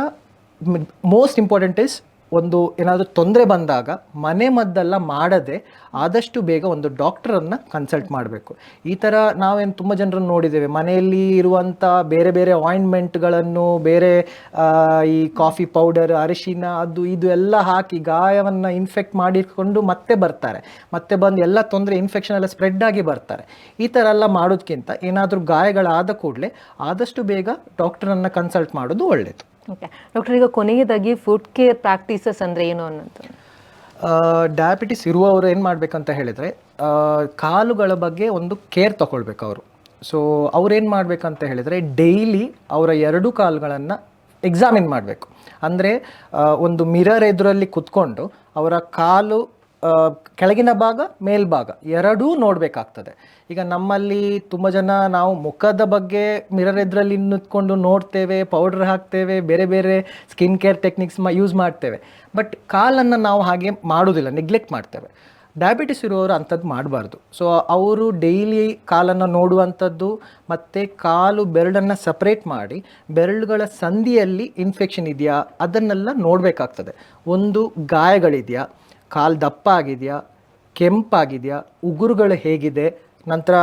ಮೋಸ್ಟ್ ಇಂಪಾರ್ಟೆಂಟ್ ಇಸ್ ಒಂದು ಏನಾದರೂ ತೊಂದರೆ ಬಂದಾಗ ಮನೆ ಮದ್ದೆಲ್ಲ ಮಾಡದೆ ಆದಷ್ಟು ಬೇಗ ಒಂದು ಡಾಕ್ಟರನ್ನು ಕನ್ಸಲ್ಟ್ ಮಾಡಬೇಕು. ಈ ಥರ ನಾವೇನು ತುಂಬ ಜನರನ್ನು ನೋಡಿದ್ದೇವೆ. ಮನೆಯಲ್ಲಿ ಇರುವಂಥ ಬೇರೆ ಬೇರೆ ಆಯಿಂಟ್ಮೆಂಟ್ಗಳನ್ನು ಬೇರೆ ಈ ಕಾಫಿ ಪೌಡರ್ ಅರಿಶಿನ, ಅದು ಇದು ಎಲ್ಲ ಹಾಕಿ ಗಾಯವನ್ನು ಇನ್ಫೆಕ್ಟ್ ಮಾಡಿಕೊಂಡು ಮತ್ತೆ ಬರ್ತಾರೆ. ಮತ್ತೆ ಬಂದು ಎಲ್ಲ ತೊಂದರೆ ಇನ್ಫೆಕ್ಷನ್ ಎಲ್ಲ ಸ್ಪ್ರೆಡ್ ಆಗಿ ಬರ್ತಾರೆ. ಈ ಥರ ಎಲ್ಲ ಮಾಡೋದಕ್ಕಿಂತ ಏನಾದರೂ ಗಾಯಗಳಾದ ಕೂಡಲೇ ಆದಷ್ಟು ಬೇಗ ಡಾಕ್ಟರನ್ನು ಕನ್ಸಲ್ಟ್ ಮಾಡೋದು ಒಳ್ಳೆಯದು ಓಕೆ. ಡಾಕ್ಟರ್ ಈಗ ಕೊನೆಯದಾಗಿ ಫುಡ್ ಕೇರ್ ಪ್ರಾಕ್ಟೀಸಸ್ ಅಂದರೆ ಏನು ಅನ್ನೋದು? ಡಯಾಬಿಟಿಸ್ ಇರುವವರು ಏನು ಮಾಡಬೇಕಂತ ಹೇಳಿದರೆ ಕಾಲುಗಳ ಬಗ್ಗೆ ಒಂದು ಕೇರ್ ತಗೊಳ್ಬೇಕು ಅವರು. ಸೊ ಅವ್ರೇನು ಮಾಡಬೇಕಂತ ಹೇಳಿದರೆ ಡೈಲಿ ಅವರ ಎರಡು ಕಾಲುಗಳನ್ನು ಎಕ್ಸಾಮಿನ್ ಮಾಡಬೇಕು. ಅಂದರೆ ಒಂದು ಮಿರರ್ ಎದುರಲ್ಲಿ ಕುತ್ಕೊಂಡು ಅವರ ಕಾಲು ಕೆಳಗಿನ ಭಾಗ, ಮೇಲ್ಭಾಗ ಎರಡೂ ನೋಡಬೇಕಾಗ್ತದೆ. ಈಗ ನಮ್ಮಲ್ಲಿ ತುಂಬ ಜನ ನಾವು ಮುಖದ ಬಗ್ಗೆ ಮಿರರ್ ಎದ್ರಲ್ಲಿ ನಿಂತ್ಕೊಂಡು ನೋಡ್ತೇವೆ ಪೌಡರ್ ಹಾಕ್ತೇವೆ, ಬೇರೆ ಬೇರೆ ಸ್ಕಿನ್ ಕೇರ್ ಟೆಕ್ನಿಕ್ಸ್ ಮ ಯೂಸ್ ಮಾಡ್ತೇವೆ. ಬಟ್ ಕಾಲನ್ನು ನಾವು ಹಾಗೆ ಮಾಡೋದಿಲ್ಲ ನೆಗ್ಲೆಕ್ಟ್ ಮಾಡ್ತೇವೆ. ಡಯಾಬಿಟಿಸ್ ಇರುವವರು ಅಂಥದ್ದು ಮಾಡಬಾರ್ದು. ಸೊ ಅವರು ಡೈಲಿ ಕಾಲನ್ನು ನೋಡುವಂಥದ್ದು ಮತ್ತು ಕಾಲು ಬೆರಳನ್ನು ಸಪ್ರೇಟ್ ಮಾಡಿ ಬೆರಳುಗಳ ಸಂಧಿಯಲ್ಲಿ ಇನ್ಫೆಕ್ಷನ್ ಇದೆಯಾ ಅದನ್ನೆಲ್ಲ ನೋಡಬೇಕಾಗ್ತದೆ. ಒಂದು ಗಾಯಗಳಿದೆಯಾ ಕಾಲು ದಪ್ಪ ಆಗಿದೆಯಾ ಕೆಂಪಾಗಿದೆಯಾ? ಉಗುರುಗಳು ಹೇಗಿದೆ? ನಂತರ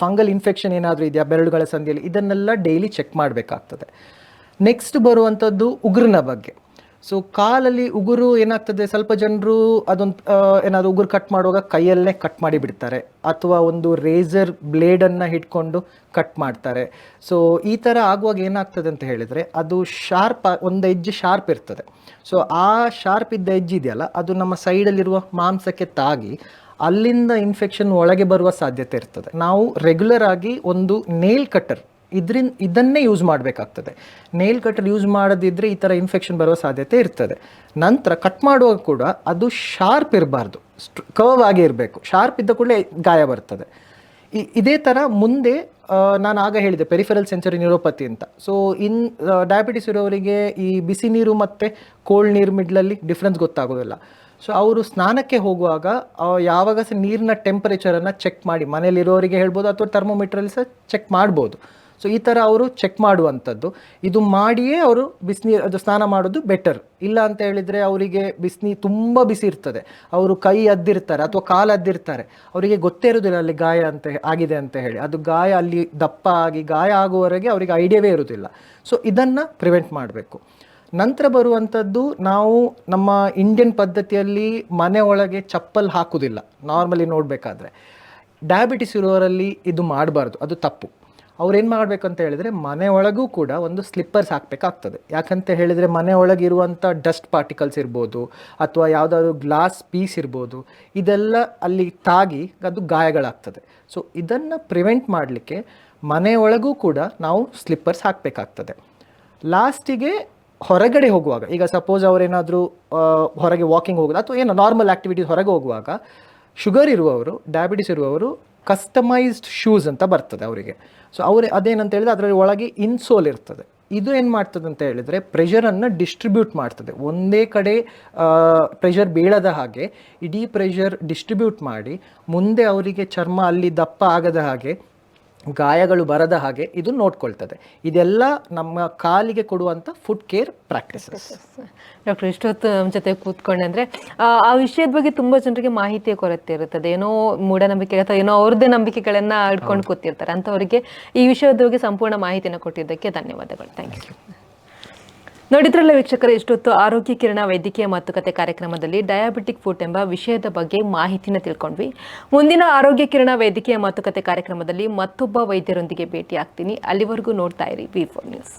ಫಂಗಲ್ ಇನ್ಫೆಕ್ಷನ್ ಏನಾದರೂ ಇದೆಯಾ ಬೆರಳುಗಳ ಸಂಧಿಯಲ್ಲಿ ಇದನ್ನೆಲ್ಲ ಡೈಲಿ ಚೆಕ್ ಮಾಡಬೇಕಾಗ್ತದೆ. ನೆಕ್ಸ್ಟ್ ಬರುವಂಥದ್ದು ಉಗುರಿನ ಬಗ್ಗೆ. ಸೊ ಕಾಲಲ್ಲಿ ಉಗುರು ಏನಾಗ್ತದೆ? ಸ್ವಲ್ಪ ಜನರು ಅದೊಂದು ಏನಾದರೂ ಉಗುರು ಕಟ್ ಮಾಡುವಾಗ ಕೈಯಲ್ಲೇ ಕಟ್ ಮಾಡಿ ಬಿಡ್ತಾರೆ. ಅಥವಾ ಒಂದು ರೇಸರ್ ಬ್ಲೇಡನ್ನು ಹಿಡ್ಕೊಂಡು ಕಟ್ ಮಾಡ್ತಾರೆ. ಸೊ ಈ ಥರ ಆಗುವಾಗ ಏನಾಗ್ತದೆ ಅಂತ ಹೇಳಿದರೆ, ಅದು ಶಾರ್ಪ್ ಒಂದು ಹೆಜ್ಜೆ ಶಾರ್ಪ್ ಇರ್ತದೆ. ಸೊ ಆ ಶಾರ್ಪ್ ಇದ್ದ ಹೆಜ್ಜೆ ಇದೆಯಲ್ಲ, ಅದು ನಮ್ಮ ಸೈಡಲ್ಲಿರುವ ಮಾಂಸಕ್ಕೆ ತಾಗಿ ಅಲ್ಲಿಂದ ಇನ್ಫೆಕ್ಷನ್ ಒಳಗೆ ಬರುವ ಸಾಧ್ಯತೆ ಇರ್ತದೆ. ನಾವು ರೆಗ್ಯುಲರ್ ಆಗಿ ಒಂದು ನೇಲ್ ಕಟ್ಟರ್ ಇದರಿಂದ, ಇದನ್ನೇ ಯೂಸ್ ಮಾಡಬೇಕಾಗ್ತದೆ. ನೇಲ್ ಕಟರ್ ಯೂಸ್ ಮಾಡದಿದ್ದರೆ ಈ ಥರ ಇನ್ಫೆಕ್ಷನ್ ಬರುವ ಸಾಧ್ಯತೆ ಇರ್ತದೆ. ನಂತರ ಕಟ್ ಮಾಡುವಾಗ ಕೂಡ ಅದು ಶಾರ್ಪ್ ಇರಬಾರ್ದು. ಕರ್ವ್ ಆಗಿ ಇರಬೇಕು. ಶಾರ್ಪ್ ಇದ್ದ ಕೂಡಲೇ ಗಾಯ ಬರ್ತದೆ. ಇದೇ ಥರ ಮುಂದೆ ನಾನು ಆಗ ಹೇಳಿದೆ ಪೆರಿಫೆರಲ್ ಸೆನ್ಸರಿ ನ್ಯೂರೋಪತಿ ಅಂತ. ಸೊ ಇನ್ ಡಯಾಬಿಟಿಸ್ ಇರೋರಿಗೆ ಈ ಬಿಸಿ ನೀರು ಮತ್ತು ಕೋಲ್ಡ್ ನೀರು ಮಿಡ್ಲಲ್ಲಿ ಡಿಫ್ರೆನ್ಸ್ ಗೊತ್ತಾಗೋದಿಲ್ಲ. ಸೊ ಅವರು ಸ್ನಾನಕ್ಕೆ ಹೋಗುವಾಗ ಯಾವಾಗ ಸಹ ನೀರಿನ ಟೆಂಪರೇಚರನ್ನು ಚೆಕ್ ಮಾಡಿ ಮನೇಲಿರೋರಿಗೆ ಹೇಳ್ಬೋದು ಅಥವಾ ಥರ್ಮೋಮೀಟ್ರಲ್ಲಿ ಸಹ ಚೆಕ್ ಮಾಡ್ಬೋದು. ಸೊ ಈ ಥರ ಅವರು ಚೆಕ್ ಮಾಡುವಂಥದ್ದು. ಇದು ಮಾಡಿಯೇ ಅವರು ಬಿಸಿನೀರು ಅದು ಸ್ನಾನ ಮಾಡೋದು ಬೆಟರ್ ಇಲ್ಲ ಅಂತ ಹೇಳಿದರೆ ಅವರಿಗೆ ಬಿಸಿನೀರು ತುಂಬ ಬಿಸಿ ಇರ್ತದೆ. ಅವರು ಕೈ ಅದ್ದಿರ್ತಾರೆ ಅಥವಾ ಕಾಲು ಅದ್ದಿರ್ತಾರೆ. ಅವರಿಗೆ ಗೊತ್ತೇ ಇರೋದಿಲ್ಲ ಅಲ್ಲಿ ಗಾಯ ಅಂತ ಆಗಿದೆ ಅಂತ ಹೇಳಿ. ಅದು ಗಾಯ ಅಲ್ಲಿ ದಪ್ಪ ಆಗಿ, ಗಾಯ ಆಗುವವರೆಗೆ ಅವರಿಗೆ ಐಡಿಯಾವೇ ಇರೋದಿಲ್ಲ. ಸೊ ಇದನ್ನು ಪ್ರಿವೆಂಟ್ ಮಾಡಬೇಕು. ನಂತರ ಬರುವಂಥದ್ದು ನಾವು ನಮ್ಮ ಇಂಡಿಯನ್ ಪದ್ಧತಿಯಲ್ಲಿ ಮನೆ ಒಳಗೆ ಚಪ್ಪಲ್ ಹಾಕುವುದಿಲ್ಲ ನಾರ್ಮಲಿ ನೋಡಬೇಕಾದ್ರೆ. ಡಯಾಬಿಟಿಸ್ ಇರುವವರಲ್ಲಿ ಇದು ಮಾಡಬಾರ್ದು. ಅದು ತಪ್ಪು. ಅವ್ರು ಏನು ಮಾಡಬೇಕಂತ ಹೇಳಿದರೆ ಒಳಗೂ ಕೂಡ ಒಂದು ಸ್ಲಿಪ್ಪರ್ಸ್ ಹಾಕಬೇಕಾಗ್ತದೆ. ಯಾಕಂತ ಹೇಳಿದರೆ ಮನೆ ಒಳಗಿರುವಂಥ ಡಸ್ಟ್ ಪಾರ್ಟಿಕಲ್ಸ್ ಇರ್ಬೋದು, ಅಥವಾ ಯಾವುದಾದ್ರು ಗ್ಲಾಸ್ ಪೀಸ್ ಇರ್ಬೋದು, ಇದೆಲ್ಲ ಅಲ್ಲಿ ತಾಗಿ ಅದು ಗಾಯಗಳಾಗ್ತದೆ. ಸೊ ಇದನ್ನು ಪ್ರಿವೆಂಟ್ ಮಾಡಲಿಕ್ಕೆ ಮನೆ ಒಳಗೂ ಕೂಡ ನಾವು ಸ್ಲಿಪ್ಪರ್ಸ್ ಹಾಕಬೇಕಾಗ್ತದೆ. ಲಾಸ್ಟಿಗೆ ಹೊರಗಡೆ ಹೋಗುವಾಗ, ಈಗ ಸಪೋಸ್ ಅವರೇನಾದರೂ ಹೊರಗೆ ವಾಕಿಂಗ್ ಹೋಗೋದು, ಅಥವಾ ಏನು ನಾರ್ಮಲ್ ಆ್ಯಕ್ಟಿವಿಟೀಸ್ ಹೊರಗೆ ಹೋಗುವಾಗ ಶುಗರ್ ಇರುವವರು ಡಯಾಬಿಟಿಸ್ ಇರುವವರು ಕಸ್ಟಮೈಸ್ಡ್ ಶೂಸ್ ಅಂತ ಬರ್ತದೆ ಅವರಿಗೆ. ಸೊ ಅವ್ರು ಅದೇನಂತ ಹೇಳಿದ್ರೆ ಅದರಲ್ಲಿ ಒಳಗೆ ಇನ್ಸೋಲ್ ಇರ್ತದೆ. ಇದು ಏನು ಮಾಡ್ತದೆ ಅಂತ ಹೇಳಿದರೆ ಪ್ರೆಷರನ್ನು ಡಿಸ್ಟ್ರಿಬ್ಯೂಟ್ ಮಾಡ್ತದೆ. ಒಂದೇ ಕಡೆ ಪ್ರೆಷರ್ ಬೀಳದ ಹಾಗೆ ಇಡೀ ಪ್ರೆಷರ್ ಡಿಸ್ಟ್ರಿಬ್ಯೂಟ್ ಮಾಡಿ ಮುಂದೆ ಅವರಿಗೆ ಚರ್ಮ ಅಲ್ಲಿ ದಪ್ಪ ಆಗದ ಹಾಗೆ ಗಾಯಗಳು ಬರದ ಹಾಗೆ ಇದು ನೋಡ್ಕೊಳ್ತದೆ. ಇದೆಲ್ಲ ನಮ್ಮ ಕಾಲಿಗೆ ಕೊಡುವಂಥ ಫುಡ್ ಕೇರ್ ಪ್ರಾಕ್ಟೀಸಸ್ ಡಾಕ್ಟರ್ ಇಷ್ಟೊತ್ತು ನಮ್ಮ ಜೊತೆ ಕೂತ್ಕೊಂಡೆ ಅಂದರೆ ಆ, ವಿಷಯದ ಬಗ್ಗೆ ತುಂಬಾ ಜನರಿಗೆ ಮಾಹಿತಿಯ ಕೊರತೆ ಇರುತ್ತದೆ. ಏನೋ ಮೂಢನಂಬಿಕೆ ಅಥವಾ ಏನೋ ಅವ್ರದ್ದೇ ನಂಬಿಕೆಗಳನ್ನ ಇಡ್ಕೊಂಡು ಕೂತಿರ್ತಾರೆ. ಅಂತವರಿಗೆ ಈ ವಿಷಯದ ಬಗ್ಗೆ ಸಂಪೂರ್ಣ ಮಾಹಿತಿಯನ್ನು ಕೊಟ್ಟಿದ್ದಕ್ಕೆ ಧನ್ಯವಾದಗಳು. ಥ್ಯಾಂಕ್ ಯು ನೋಡಿದ್ರಲ್ಲ ವೀಕ್ಷಕರು, ಇಷ್ಟೊತ್ತು ಆರೋಗ್ಯ ಕಿರಣ ವೈದ್ಯಕೀಯ ಮಾತುಕತೆ ಕಾರ್ಯಕ್ರಮದಲ್ಲಿ ಡಯಾಬಿಟಿಕ್ ಫುಡ್ ಎಂಬ ವಿಷಯದ ಬಗ್ಗೆ ಮಾಹಿತಿನ ತಿಳ್ಕೊಂಡ್ವಿ. ಮುಂದಿನ ಆರೋಗ್ಯ ಕಿರಣ ವೈದ್ಯಕೀಯ ಮಾತುಕತೆ ಕಾರ್ಯಕ್ರಮದಲ್ಲಿ ಮತ್ತೊಬ್ಬ ವೈದ್ಯರೊಂದಿಗೆ ಭೇಟಿ ಆಗ್ತೀನಿ ಅಲ್ಲಿವರೆಗೂ ನೋಡ್ತಾ ಇರಿ ವಿ ಫೋರ್ ನ್ಯೂಸ್